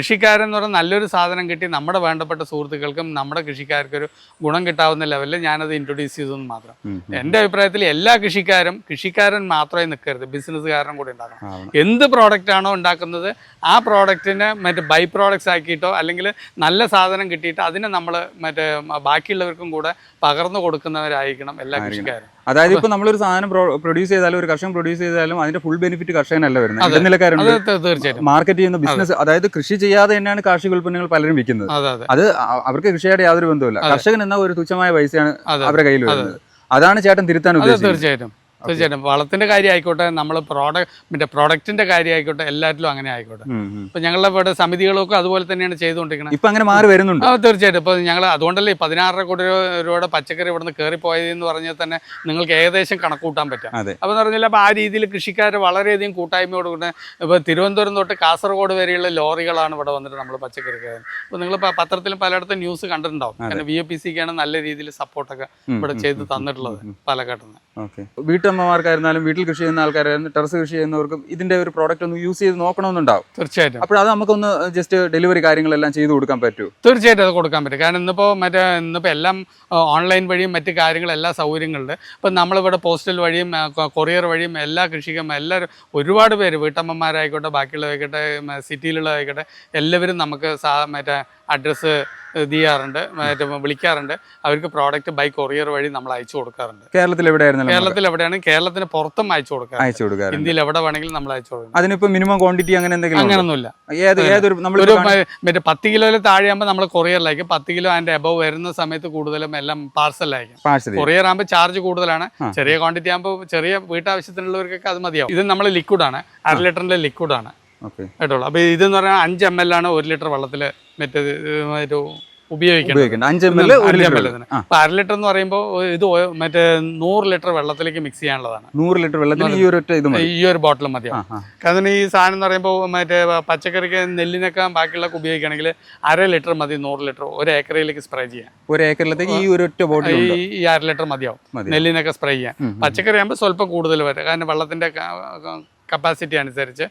കൃഷിക്കാരൻ എന്ന് പറഞ്ഞാൽ നല്ലൊരു സാധനം കിട്ടി. നമ്മുടെ വേണ്ടപ്പെട്ട സുഹൃത്തുക്കൾക്കും നമ്മുടെ കൃഷിക്കാർക്കൊരു ഗുണം കിട്ടാവുന്ന ലെവലിൽ ഞാനത് ഇൻട്രൊഡ്യൂസ് ചെയ്തെന്ന് മാത്രം. എന്റെ അഭിപ്രായത്തിൽ എല്ലാ കൃഷിക്കാരും കൃഷിക്കാരൻ മാത്രമേ നിൽക്കരുത്. ബിസിനസ്സുകാരനും കൂടി ഉണ്ടാക്കണം എന്ത് പ്രോഡക്റ്റ് ആണോ ഉണ്ടാക്കുന്നത് ആ പ്രോഡക്റ്റിനെ മറ്റേ ബൈ പ്രോഡക്റ്റ്സ് ആക്കിയിട്ടോ അല്ലെങ്കിൽ നല്ല സാധനം കിട്ടിയിട്ട് അതിനെ നമ്മൾ മറ്റേ ബാക്കിയുള്ളവർക്കും കൂടെ പകർന്നു കൊടുക്കുന്നവരായിരിക്കണം എല്ലാ കൃഷിക്കാരും. അതായത് ഇപ്പൊ നമ്മളൊരു സാധനം പ്രൊഡ്യൂസ് ചെയ്താലും ഒരു കർഷകൻ പ്രൊഡ്യൂസ് ചെയ്താലും അതിന്റെ ഫുൾ ബെനിഫിറ്റ് കർഷകനല്ല വരുന്നത്. ഇടനിലക്കാരുണ്ട്. അത് മാർക്കറ്റ് ചെയ്യുന്ന ബിസിനസ് അതായത് കൃഷി ചെയ്യാതെ തന്നെയാണ് കാർഷിക ഉൽപ്പന്നങ്ങൾ പലരും വിൽക്കുന്നത്. അതെ അവർക്ക് കൃഷിയുടെ യാതൊരു ബന്ധവുമില്ല. കർഷകൻ എന്ന ഒരു തുച്ഛമായ പൈസയാണ്. അവരുടെ കയ്യിൽ വരുന്നത്. അതാണ് ചേട്ടൻ തിരുത്താൻ ഉദ്ദേശിച്ചത് തീർച്ചയായിട്ടും. തീർച്ചയായിട്ടും. വളത്തിന്റെ കാര്യം ആയിക്കോട്ടെ നമ്മൾ പ്രോഡക്റ്റ് മറ്റേ പ്രോഡക്റ്റിന്റെ കാര്യം ആയിക്കോട്ടെ എല്ലാറ്റിലും അങ്ങനെ ആയിക്കോട്ടെ. ഇപ്പൊ ഞങ്ങളുടെ ഇവിടെ സമിതികളൊക്കെ അതുപോലെ തന്നെയാണ് ചെയ്തുകൊണ്ടിരിക്കുന്നത് ഇപ്പൊ അങ്ങനെ മാറി വരുന്നുണ്ട്. തീർച്ചയായിട്ടും. ഇപ്പൊ ഞങ്ങൾ അതുകൊണ്ടല്ലേ പതിനാറര കോടി രൂപ രൂപയുടെ പച്ചക്കറി ഇവിടുന്ന് കയറിപ്പോയതെന്ന് പറഞ്ഞാൽ തന്നെ നിങ്ങൾക്ക് ഏകദേശം കണക്ക് കൂട്ടാൻ പറ്റും അപ്പൊ പറഞ്ഞാൽ അപ്പോൾ ആ രീതിയിൽ കൃഷിക്കാർ വളരെയധികം കൂട്ടായ്മയോട് കൂടെ ഇപ്പൊ തിരുവനന്തപുരം തൊട്ട് കാസർഗോഡ് വരെയുള്ള ലോറികളാണ് ഇവിടെ വന്നിട്ട് നമ്മൾ പച്ചക്കറി കയറുന്നത്. അപ്പൊ നിങ്ങൾ പത്രത്തിലും പലയിടത്തും ന്യൂസ് കണ്ടിട്ടുണ്ടാവും. കാരണം വി എ പി സിക്കാണ് നല്ല രീതിയിൽ സപ്പോർട്ടൊക്കെ ഇവിടെ ചെയ്ത് തന്നിട്ടുള്ളത് പാലക്കാട്ടിൽ നിന്ന്. വീട്ടമ്മമാർക്കായിരുന്നാലും വീട്ടിൽ കൃഷി ചെയ്യുന്ന ആൾക്കാരായിരുന്നു ടെറസ് കൃഷി ചെയ്യുന്നവർക്കും ഇതിന്റെ ഒരു പ്രോഡക്റ്റ് ഒന്ന് യൂസ് ചെയ്ത് നോക്കണമെന്നുണ്ടാവും. തീർച്ചയായിട്ടും. അപ്പോൾ അത് നമുക്കൊന്ന് ജസ്റ്റ് ഡെലിവറി കാര്യങ്ങളെല്ലാം ചെയ്ത് കൊടുക്കാൻ പറ്റുമോ തീർച്ചയായിട്ടും അത് കൊടുക്കാൻ പറ്റും. കാരണം ഇന്നിപ്പോൾ മറ്റേ ഇന്നിപ്പോൾ എല്ലാം ഓൺലൈൻ വഴിയും മറ്റ് കാര്യങ്ങളും എല്ലാ സൗകര്യങ്ങളുണ്ട്. ഇപ്പം നമ്മളിവിടെ പോസ്റ്റൽ വഴിയും കൊറിയർ വഴിയും എല്ലാ കൃഷിക്കും എല്ലാവരും ഒരുപാട് പേര് വീട്ടമ്മമാരായിക്കോട്ടെ ബാക്കിയുള്ളതായിക്കോട്ടെ സിറ്റിയിലുള്ളതായിക്കോട്ടെ എല്ലാവരും നമുക്ക് സാ മറ്റേ അഡ്രസ്സ് ഇത് ചെയ്യാറുണ്ട് മറ്റേ വിളിക്കാറുണ്ട്. അവർക്ക് പ്രോഡക്റ്റ് ബൈ കൊറിയർ വഴി നമ്മൾ അയച്ചു കൊടുക്കാറുണ്ട്. കേരളത്തിൽ എവിടെയായിരുന്നു കേരളത്തിൽ എവിടെയാണ്? കേരളത്തിന് പുറത്തും അയച്ചു കൊടുക്കാറുണ്ട്. അയച്ചു കൊടുക്കാം ഇന്ത്യയിൽ എവിടെ വേണമെങ്കിലും നമ്മൾ അയച്ചു കൊടുക്കും. അതിനിപ്പോ മിനിമം ക്വാണ്ടിറ്റി അങ്ങനെ എന്തെങ്കിലും ഏത് ഏതൊരു ഒരു മറ്റേ പത്ത് കിലോയിൽ താഴെയാകുമ്പോൾ നമ്മൾ കൊറിയറിലേക്ക് പത്ത് കിലോ അതിന്റെ എബവ് വരുന്ന സമയത്ത് കൂടുതലും എല്ലാം പാർസലായിരിക്കും കൊറിയർ ആകുമ്പോൾ ചാർജ് കൂടുതലാണ്. ചെറിയ ക്വാണ്ടിറ്റി ആകുമ്പോൾ ചെറിയ വീട്ടാവശ്യത്തിനുള്ളവർക്കൊക്കെ അത് മതിയാവും. ഇത് നമ്മൾ ലിക്വിഡാണ് അര ലിറ്ററിന്റെ ലിക്വിഡാണ് ഓക്കെ കേട്ടോളൂ. അപ്പോൾ ഇതെന്ന് പറഞ്ഞാൽ അഞ്ച് എം എൽ ആണ് ഒരു ലിറ്റർ വെള്ളത്തിൽ മറ്റേ ഉപയോഗിക്കണം അഞ്ച് എം എൽ. അര ലിറ്റർ എന്ന് പറയുമ്പോൾ ഇത് മറ്റേ നൂറ് ലിറ്റർ വെള്ളത്തിലേക്ക് മിക്സ് ചെയ്യാനുള്ളതാണ്. നൂറ് ലിറ്റർ വെള്ളത്തിൽ ഈ ഒരു ഒറ്റ ഇത് മതി. ഈ ഒരു ബോട്ടിൽ മതിയാവും. കാരണം ഈ സാധനം എന്ന് പറയുമ്പോൾ മറ്റേ പച്ചക്കറിക്ക് നെല്ലിനൊക്കെ ബാക്കിയുള്ളൊക്കെ ഉപയോഗിക്കുകയാണെങ്കിൽ അര ലിറ്റർ മതി നൂറ് ലിറ്റർ. ഒരു ഏക്കറയിലേക്ക് സ്പ്രേ ചെയ്യാം ഒരു ഏക്കറിലത്തേക്ക് ഈ ഒരു ഒറ്റ ബോട്ടിൽ ഈ അര ലിറ്റർ മതിയാവും. മതി. നെല്ലിനൊക്കെ സ്പ്രേ ചെയ്യാം. പച്ചക്കറി ആകുമ്പോൾ സ്വല്പം കൂടുതൽ വരും. കാരണം വെള്ളത്തിന്റെ കപ്പാസിറ്റി അനുസരിച്ച്.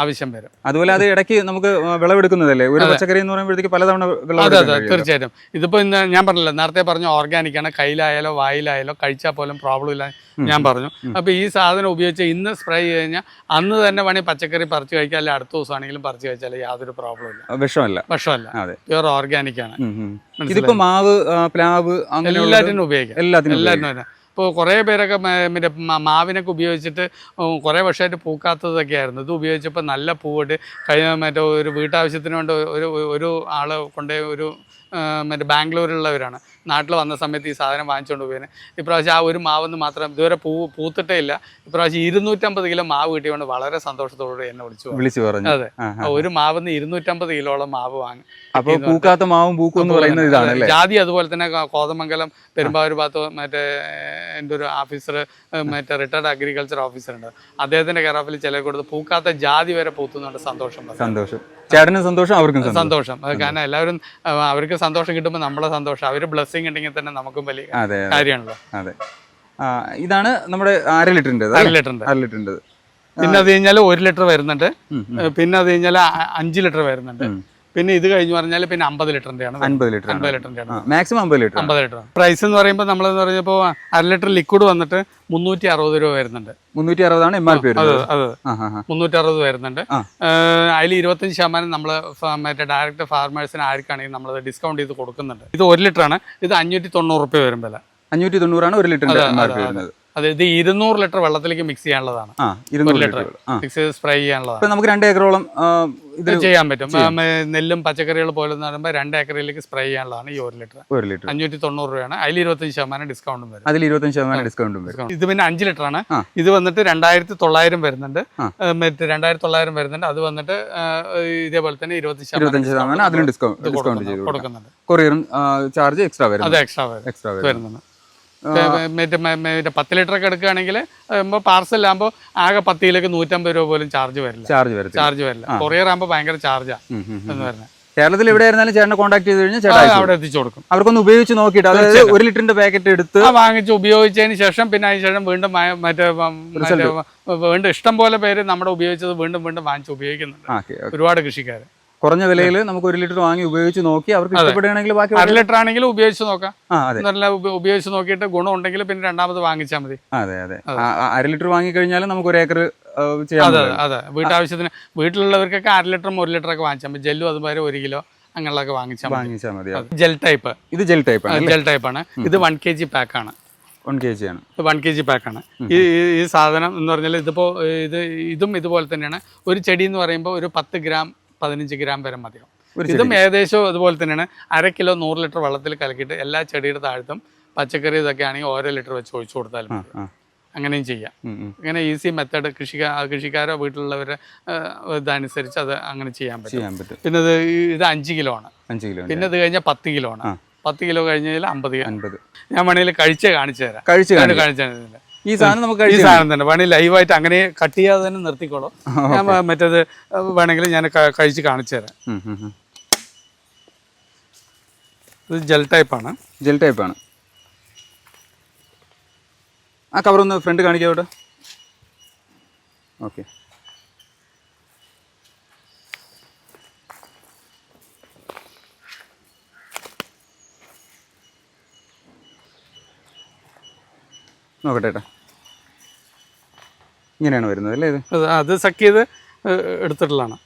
ആവശ്യം വരും. അതുപോലെ അത് ഇടയ്ക്ക് നമുക്ക് വിളവെടുക്കുന്നതല്ലേ? ഒരു പച്ചക്കറി എന്ന് പറയുമ്പോഴത്തേക്ക് പലതവണ അതെ അതെ തീർച്ചയായിട്ടും. ഇതിപ്പോ ഇന്ന് ഞാൻ പറഞ്ഞല്ലോ നേരത്തെ പറഞ്ഞു ഓർഗാനിക് ആണ്. കയ്യിലായാലോ വായിലായാലോ കഴിച്ചാൽ പോലും പ്രോബ്ലം ഇല്ല ഞാൻ പറഞ്ഞു. അപ്പൊ ഈ സാധനം ഉപയോഗിച്ച് ഇന്ന് സ്പ്രേ ചെയ്ത് കഴിഞ്ഞാൽ അന്ന് തന്നെ വേണമെങ്കിൽ പച്ചക്കറി പറിച്ചു കഴിക്കാം അല്ലെങ്കിൽ അടുത്ത ദിവസമാണെങ്കിലും പറിച്ചു കഴിച്ചാൽ യാതൊരു പ്രോബ്ലം ഇല്ല. വിഷമല്ല. വിഷമല്ല. അതെ. പ്യുവർ ഓർഗാനിക് ആണ്. ഇതിപ്പോ മാവ് പ്ലാവ് എല്ലാത്തിനും ഉപയോഗിക്കാം. എല്ലാത്തിനും എല്ലാറ്റിനും തന്നെ ഇപ്പോൾ കുറേ പേരൊക്കെ പിന്നെ മറ്റേ മാവിനൊക്കെ ഉപയോഗിച്ചിട്ട് കുറേ വർഷമായിട്ട് പൂക്കാത്തതൊക്കെ ആയിരുന്നു. ഇത് ഉപയോഗിച്ചപ്പോൾ നല്ല പൂവിട്ട് കഴിഞ്ഞ മറ്റേ ഒരു വീട്ടാവശ്യത്തിന് വേണ്ട ഒരു ഒരു ആൾ കൊണ്ടേ ഒരു മറ്റേ ബാംഗ്ലൂരിലുള്ളവരാണ്. നാട്ടിൽ വന്ന സമയത്ത് ഈ സാധനം വാങ്ങിച്ചുകൊണ്ട് പോയിന്. ഇപ്രാവശ്യം ആ ഒരു മാവെന്ന് മാത്രം ഇതുവരെ പൂ പൂത്തിട്ടേ ഇല്ല. ഇപ്രാവശ്യം ഇരുന്നൂറ്റമ്പത് കിലോ മാവ് കിട്ടിയതുകൊണ്ട് വളരെ സന്തോഷത്തോടെ എന്നെ വിളിച്ചു. വിളിച്ചു പറഞ്ഞു. അതെ. ഒരു മാവെന്ന് ഇരുന്നൂറ്റമ്പത് കിലോളം മാവ് വാങ്ങി. അപ്പൊ പൂക്കാത്ത മാവും പൂക്കും എന്ന് പറയുന്നത് ഇതാണ് ജാതി അതുപോലെ തന്നെ കോതമംഗലം പെരുമ്പാവൂർ ഭാഗത്ത് മറ്റേ എന്റെ ഒരു ഓഫീസർ മറ്റേ റിട്ടയർഡ് അഗ്രികൾച്ചർ ഓഫീസർ ഉണ്ട്. അദ്ദേഹത്തിന്റെ കെയർ ചില കൊടുത്ത് പൂക്കാത്ത ജാതി വരെ പൂത്തുന്നുണ്ട്. സന്തോഷം. സന്തോഷം. ചേട്ടനും സന്തോഷം അവർക്കും സന്തോഷം. കാരണം എല്ലാവരും അവർക്ക് സന്തോഷം കിട്ടുമ്പോൾ നമ്മളെ സന്തോഷം. അവർ ബ്ലെസ്സിങ് ഉണ്ടെങ്കിൽ തന്നെ നമുക്കും വലിയ കാര്യമാണല്ലോ. അതെ. ഇതാണ് നമ്മുടെ അര ലിറ്ററിന്റെ അര ലിറ്ററിന്റെ അര ലിറ്ററിന്റെ പിന്നെ അത് കഴിഞ്ഞാൽ ഒരു ലിറ്റർ വരുന്നുണ്ട്. പിന്നെ അത് കഴിഞ്ഞാൽ അഞ്ച് ലിറ്റർ വരുന്നുണ്ട്. പിന്നെ ഇത് കഴിഞ്ഞ് പറഞ്ഞാൽ പിന്നെ അമ്പത് ലിറ്ററിന്റെയാണ്. അൻപത് ലിറ്റർ അമ്പത് ലിറ്ററിന്റെ ആണ് മാക്സിമം അമ്പത് ലിറ്റർ. അമ്പത് ലിറ്റർ. പ്രൈസ് എന്ന് പറയുമ്പോൾ നമ്മൾ എന്ന് പറഞ്ഞപ്പോൾ അര ലിറ്റർ ലിക്വിഡ് വന്നിട്ട് മുന്നൂറ്റി അറുപത് രൂപ വരുന്നുണ്ട്. മുന്നൂറ്റി അറുപതാണ് എം ആർ പി അത് അത്. മുന്നൂറ്റി അറുപത് വരുന്നുണ്ട്. അതിൽ ഇരുപത്തഞ്ച് ശതമാനം നമ്മൾ മറ്റേ ഡയറക്റ്റ് ഫാർമേഴ്സിന് ആർക്കാണെങ്കിൽ നമ്മൾ ഡിസ്കൗണ്ട് ചെയ്ത് കൊടുക്കുന്നുണ്ട്. ഇത് ഒരു ലിറ്റർ ആണ് ഇത് അഞ്ഞൂറ്റി തൊണ്ണൂറ് റുപ്യ വരും വില. അഞ്ഞൂറ്റി തൊണ്ണൂറാണ് ഒരു ലിറ്ററിന്റെ അതെ, എം ആർ പി വരുന്നത്. അത് ഇത് ഇരുന്നൂറ് ലിറ്റർ വെള്ളത്തിലേക്ക് മിക്സ് ചെയ്യാനുള്ളതാണ്. ഇരുന്നൂറ് ലിറ്റർ. മിക്സ് ചെയ്ത് സ്പ്രേ ചെയ്യാനുള്ളതാണ്. നമുക്ക് രണ്ട് ഏക്കറോളം ഇത് ചെയ്യാൻ പറ്റും. നെല്ലും പച്ചക്കറികൾ പോലെ പറയുമ്പോൾ രണ്ട് ഏക്കറിലേക്ക് സ്പ്രേ ചെയ്യാനുള്ളതാണ് ഈ ഒരു ലിറ്റർ. ഒരു ലിറ്റർ. അഞ്ഞൂറ്റി തൊണ്ണൂറ് രൂപയാണ്. അതിൽ ഇരുപത്തഞ്ച് ശതമാനം ഡിസ്കൗണ്ടും വരും. അതിൽ ഇരുപത്തഞ്ച് ശതമാനം ഡിസ്കൗണ്ടും വരും. ഇത് പിന്നെ അഞ്ച് ലിറ്റർ ആണ് ഇത് വന്നിട്ട് രണ്ടായിരത്തി തൊള്ളായിരം വരുന്നുണ്ട് മറ്റേ രണ്ടായിരത്തി തൊള്ളായിരം വരുന്നുണ്ട്. അത് വന്നിട്ട് ഇതേപോലെ തന്നെ ഇരുപത്തി ഇരുപത്തഞ്ച് ശതമാനം അതിലും ഡിസ്കൗണ്ട് ഡിസ്കൗണ്ട് കൊടുക്കുന്നുണ്ട്. കൊറിയറും ചാർജ് എക്സ്ട്രാ വരും അത് എക്സ്ട്രാ വരും. എക്സ്ട്രാ വരും വരുന്നുണ്ട്. മറ്റേ പത്ത് ലിറ്റർ ഒക്കെ എടുക്കുകയാണെങ്കിൽ പാർസൽ ആകുമ്പോൾ ആകെ പത്ത് കിലോക്ക് നൂറ്റമ്പത് രൂപ പോലും ചാർജ് വരില്ല. ചാർജ് വരില്ല ചാർജ് വരില്ല. കൊറിയർ ആകുമ്പോൾ ഭയങ്കര ചാർജാ. എന്ന് പറഞ്ഞാൽ. കേരളത്തിൽ എവിടെ ആയിരുന്നാലും ചേട്ടനെ കോൺടാക്ട് ചെയ്ത് കഴിഞ്ഞാൽ ചേട്ടാ അവിടെ എത്തിച്ചു കൊടുക്കും. അവർക്കൊന്ന് ഉപയോഗിച്ച് നോക്കിയിട്ട് അതായത് ഒരു ലിറ്ററിന്റെ പാക്കറ്റ് എടുത്ത് വാങ്ങിച്ച് ഉപയോഗിച്ചതിന് ശേഷം പിന്നെ അതിന് ശേഷം വീണ്ടും മറ്റേ വീണ്ടും ഇഷ്ടം പോലെ പേര് നമ്മുടെ ഉപയോഗിച്ചത് വീണ്ടും വീണ്ടും വാങ്ങിച്ച് ഉപയോഗിക്കുന്നുണ്ട്. ഒരുപാട് കൃഷിക്കാർ കുറഞ്ഞ വിലയിൽ നമുക്ക് ഒരു ലിറ്റർ വാങ്ങി ഉപയോഗിച്ച് നോക്കി അവർക്ക് ഇഷ്ടപ്പെടുകയാണെങ്കിൽ ബാക്കി അര ലിറ്റർ ആണെങ്കിലും ഉപയോഗിച്ച് നോക്കാം. നല്ല ഉപ- ഉപയോഗിച്ച് നോക്കിയിട്ട് ഗുണം ഉണ്ടെങ്കിൽ പിന്നെ രണ്ടാമത് വാങ്ങിച്ചാൽ മതി. അതെ അതെ. അര ലിറ്റർ വാങ്ങി കഴിഞ്ഞാൽ നമുക്ക് ഒരു ഏക്കർ അതെ. അതെ വീട്ടാവശ്യത്തിന് വീട്ടിലുള്ളവർക്കൊക്കെ അര ലിറ്ററും ഒരു ലിറ്ററൊക്കെ വാങ്ങിച്ചാൽ മതി. ജെല്ലും അതുപോലെ ഒരു കിലോ അങ്ങനെയുള്ളതൊക്കെ വാങ്ങിച്ചാൽ വാങ്ങിച്ചാൽ മതി ജെൽ ടൈപ്പ് ഇത് ജെൽ ടൈപ്പ് ആണ് ജെൽ ടൈപ്പാണ് ഇത് വൺ കെ ജി ആണ്. വൺ കെ ജി ആണ് വൺ കെ ജി പാക്കാണ് ഈ ഈ- ഈ സാധനം എന്ന് പറഞ്ഞാൽ ഇതിപ്പോൾ ഇത് ഇതും ഇതുപോലെ തന്നെയാണ്. ഒരു ചെടി എന്ന് പറയുമ്പോൾ ഒരു പത്ത് ഗ്രാം പതിനഞ്ച് ഗ്രാം വരെ മതിയാവും. ഇതും ഏകദേശം അതുപോലെ തന്നെയാണ്. അര കിലോ നൂറ് ലിറ്റർ വെള്ളത്തിൽ കലക്കിയിട്ട് എല്ലാ ചെടിയുടെ താഴത്തും പച്ചക്കറി ഇതൊക്കെ ആണെങ്കിൽ ഓരോ ലിറ്റർ വെച്ച് ഒഴിച്ചു കൊടുത്താലും മതി. അങ്ങനെയും ചെയ്യാം. ഇങ്ങനെ ഈസി മെത്തേഡ് കൃഷിക്കാ കൃഷിക്കാരോ വീട്ടിലുള്ളവരെ ഇതനുസരിച്ച് അത് അങ്ങനെ ചെയ്യാൻ പറ്റും. പിന്നെ ഇത് ഇത് അഞ്ച് കിലോ ആണ്. അഞ്ച് കിലോ പിന്നെ ഇത് കഴിഞ്ഞാൽ പത്ത് കിലോ ആണ്. പത്ത് കിലോ കഴിഞ്ഞ് കഴിഞ്ഞാൽ അമ്പത് അൻപത്. ഞാൻ വേണമെങ്കിൽ കഴിച്ച് കാണിച്ചു തരാം. കഴിച്ചു കാണിച്ചു തരുന്നില്ല ഈ സാധനം നമുക്ക് ഈ സാധനം തന്നെ. വേണമെങ്കിൽ ലൈവായിട്ട് അങ്ങനെ കട്ട് ചെയ്യാതെ തന്നെ നിർത്തിക്കോളൂ. ഞാൻ മറ്റേത് വേണമെങ്കിൽ ഞാൻ കഴിച്ച് കാണിച്ചു തരാം. ഇത് ജെൽ ടൈപ്പാണ് ജെൽ ടൈപ്പാണ് ആ കവർ ഒന്ന് ഫ്രണ്ട് കാണിക്കാം ഇവിടെ ഓക്കെ. നോക്കട്ടെ ഏട്ടാ. ഇങ്ങനെയാണ് വരുന്നത് അല്ലേ ഇത്? അത് അത് സക്ക് ചെയ്ത് എടുത്തിട്ടുള്ളതാണ്.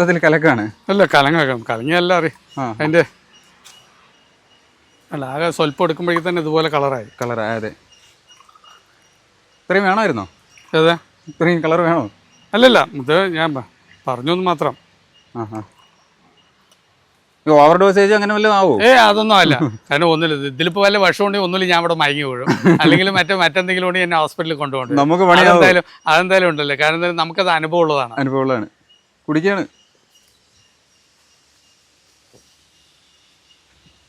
മൊത്തത്തിൽ കലക്കാണ്? അല്ല കലങ്ങാക്കാം കലങ്ങിയല്ല അറിയാം. ആ അതിന്റെ അല്ല ആകെ സ്വല്പം എടുക്കുമ്പോഴേക്കും തന്നെ ഇതുപോലെ കളറായി. കളറായി അതെ. ഇത്രയും വേണമായിരുന്നോ? അതെ ഇത്രയും കളർ വേണോ? അല്ലല്ല ഇത് ഞാൻ പറഞ്ഞൊന്ന് പറഞ്ഞു മാത്രം. ഓവർ ഡോസേജ് അങ്ങനെ വല്ലതും ആവോ? ഏ അതൊന്നും അല്ല. കാരണം ഒന്നുമില്ല ഇത് ഇതിലിപ്പോ വല്ല വിഷം ഉണ്ടെങ്കിൽ ഒന്നുമില്ല ഞാൻ അവിടെ മയങ്ങി വീഴും. അല്ലെങ്കിൽ മറ്റേ മറ്റെന്തെങ്കിലും ഉണ്ടെങ്കിൽ എന്നെ ഹോസ്പിറ്റലിൽ കൊണ്ടുപോകണം നമുക്ക് അതെന്തായാലും അതെന്തായാലും ഉണ്ടല്ലോ. കാരണം എന്തായാലും നമുക്കത് അനുഭവമുള്ളതാണ്. അനുഭവമുള്ളതാണ്. കുടിക്കാണ്.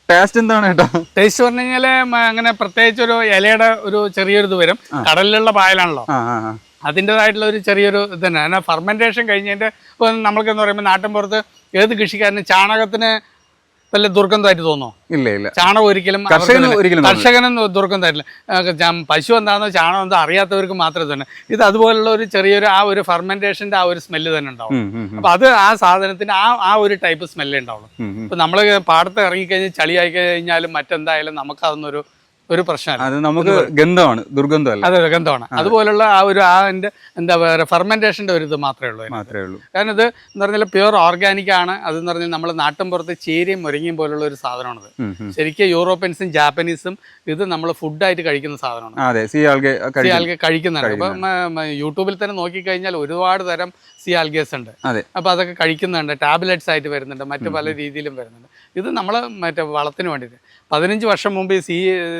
ടേസ്റ്റ് എന്താണ് കേട്ടോ? ടേസ്റ്റ് പറഞ്ഞു കഴിഞ്ഞാൽ അങ്ങനെ പ്രത്യേകിച്ച് ഒരു ഇലയുടെ ഒരു ചെറിയൊരു ഇത് വരും. കടലിലുള്ള പായലാണല്ലോ. അതിന്റെതായിട്ടുള്ള ഒരു ചെറിയൊരു ഇത് തന്നെ. കാരണം കഴിഞ്ഞതിന്റെ കഴിഞ്ഞതിന്റെ ഇപ്പോൾ നമ്മൾക്കെന്ന് പറയുമ്പോൾ നാട്ടിൻ പുറത്ത് ഏത് കൃഷിക്കാരന് ചാണകത്തിന് വല്ല ദുർഗന്ധമായിട്ട് തോന്നോ ഇല്ല ഇല്ല. ചാണകം ഒരിക്കലും ഒരിക്കലും. കർഷകനും ദുർഗന്ധമായിട്ടില്ല. ആ, പശു എന്താണെന്നോ ചാണകം എന്താ അറിയാത്തവർക്ക് മാത്രമേ തന്നെ. ഇത് അതുപോലുള്ള ഒരു ചെറിയൊരു ആ ഒരു ഫെർമെന്റേഷന്റെ ആ ഒരു സ്മെല്ല് തന്നെ ഉണ്ടാവും അപ്പോൾ അത് ആ സാധനത്തിന് ആ ആ ഒരു ടൈപ്പ് സ്മെല്ലേ ഉണ്ടാവുള്ളൂ. അപ്പൊ നമ്മൾ പാടത്ത് ഇറങ്ങിക്കഴിഞ്ഞാൽ ചളിയായി കഴിഞ്ഞാലും മറ്റെന്തായാലും നമുക്കതൊന്നൊരു ഒരു പ്രശ്നമല്ല. അത് നമുക്ക് ഗന്ധമാണ് ദുർഗന്ധമല്ല. അതെ ഗന്ധമാണ്. അതുപോലുള്ള ആ ഒരു ആ എന്റെ എന്താ പറയുക ഫെർമെന്റേഷന്റെ ഒരു ഇത് മാത്രമേ ഉള്ളൂ. മാത്രമേ ഉള്ളൂ. കാരണം ഇത് എന്ന് പറഞ്ഞാൽ പ്യുവർ ഓർഗാനിക് ആണ്. അതെന്ന് പറഞ്ഞാൽ നമ്മൾ നാട്ടിൻ പുറത്ത് ചീരയും മുരിങ്ങയും പോലുള്ള ഒരു സാധനമാണിത്. ശരിക്കും യൂറോപ്യൻസും ജാപ്പനീസും ഇത് നമ്മൾ ഫുഡായിട്ട് കഴിക്കുന്ന സാധനമാണ്. സിയാൽഗെ അതെ സി ആൾക്കെ സി ആൽഗെ കഴിക്കുന്നതാണ്. മ- യൂട്യൂബിൽ തന്നെ നോക്കിക്കഴിഞ്ഞാൽ ഒരുപാട് തരം സിയാൽഗേസ് ഉണ്ട്. അപ്പോൾ അതൊക്കെ കഴിക്കുന്നുണ്ട്. ടാബ്ലറ്റ്സ് ആയിട്ട് വരുന്നുണ്ട്. മറ്റു പല രീതിയിലും വരുന്നുണ്ട്. ഇത് നമ്മൾ മറ്റേ വളത്തിന് വേണ്ടിയിട്ട് പതിനഞ്ച് വർഷം മുമ്പ് ഈ സി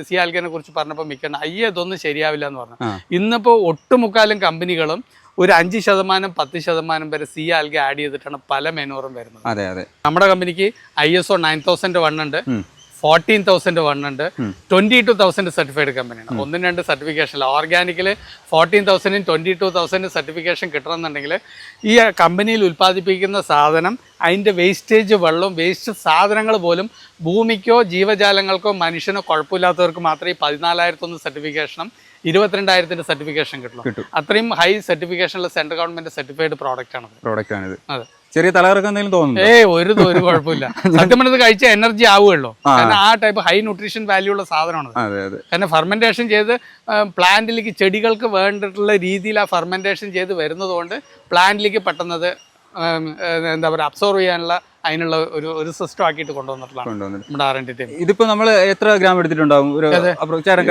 സി ആൽഗനെ കുറിച്ച് പറഞ്ഞപ്പോൾ മിക്കണം അയ്യേ ഇതൊന്നും ശരിയാവില്ല എന്ന് പറഞ്ഞു. ഇന്നിപ്പോൾ ഒട്ടുമുക്കാലും കമ്പനികളും ഒരു അഞ്ച് ശതമാനം പത്ത് ശതമാനം വരെ സി ആൽഗ ആഡ് ചെയ്തിട്ടാണ് പല മെനോറും വരുന്നത് അതെ അതെ നമ്മുടെ കമ്പനിക്ക് I S O nine thousand one ഉണ്ട്. ഫോർട്ടീൻ തൗസൻഡ് വൺ ഉണ്ട് ട്വന്റി ടു തൗസൻഡ് സർട്ടിഫൈഡ് കമ്പനിയാണ് ഒന്നും രണ്ട് സർട്ടിഫിക്കേഷൻ ഓർഗാനിക്കിൽ ഫോർട്ടീൻ തൗസൻഡും ട്വന്റി ടു തൗസൻഡ് സർട്ടിഫിക്കേഷൻ കിട്ടണമെന്നുണ്ടെങ്കിൽ ഈ കമ്പനിയിൽ ഉൽപ്പാദിപ്പിക്കുന്ന സാധനം അതിന്റെ വേസ്റ്റേജ് വെള്ളവും വേസ്റ്റ് സാധനങ്ങൾ പോലും ഭൂമിക്കോ ജീവജാലങ്ങൾക്കോ മനുഷ്യനോ കുഴപ്പമില്ലാത്തവർക്ക് മാത്രമേ ഈ പതിനാലായിരത്തൊന്ന് സർട്ടിഫിക്കേഷനും ഇരുപത്തിരണ്ടായിരത്തിന്റെ സർട്ടിഫിക്കേഷൻ കിട്ടുള്ളൂ. കിട്ടും. അത്രയും ഹൈ സർട്ടിഫിക്കേഷനുള്ള സെൻട്രൽ ഗവൺമെന്റ് സർട്ടിഫൈഡ് പ്രോഡക്റ്റ് ആണ് പ്രോഡക്റ്റ് ആണിത്. അതെ. ചെറിയ തലകറക്കം എന്തെങ്കിലും തോന്നുന്നു ഏ ഒരു ഒരു കുഴപ്പമില്ല. *laughs* സത്യം പറഞ്ഞത് കഴിച്ച എനർജി ആവുകയുള്ളൂ. കാരണം ആ ടൈപ്പ് ഹൈ ന്യൂട്രീഷൻ വാല്യൂ ഉള്ള സാധനമാണ് കാരണം ഫെർമെന്റേഷൻ ചെയ്ത് പ്ലാന്റിലേക്ക് ചെടികൾക്ക് വേണ്ടിയിട്ടുള്ള രീതിയിൽ ആ ഫെർമെന്റേഷൻ ചെയ്ത് വരുന്നത് കൊണ്ട് പ്ലാന്റിലേക്ക് പെട്ടെന്നത് എന്താ പറയുക അബ്സോർവ് ചെയ്യാനുള്ള അതിനുള്ള ഒരു ഒരു സിസ്റ്റം ആക്കിയിട്ട് കൊണ്ടുവന്നിട്ടുള്ളതാണ് ഇതിപ്പോ നമ്മൾ എത്ര ഗ്രാം എടുത്തിട്ടുണ്ടാവും?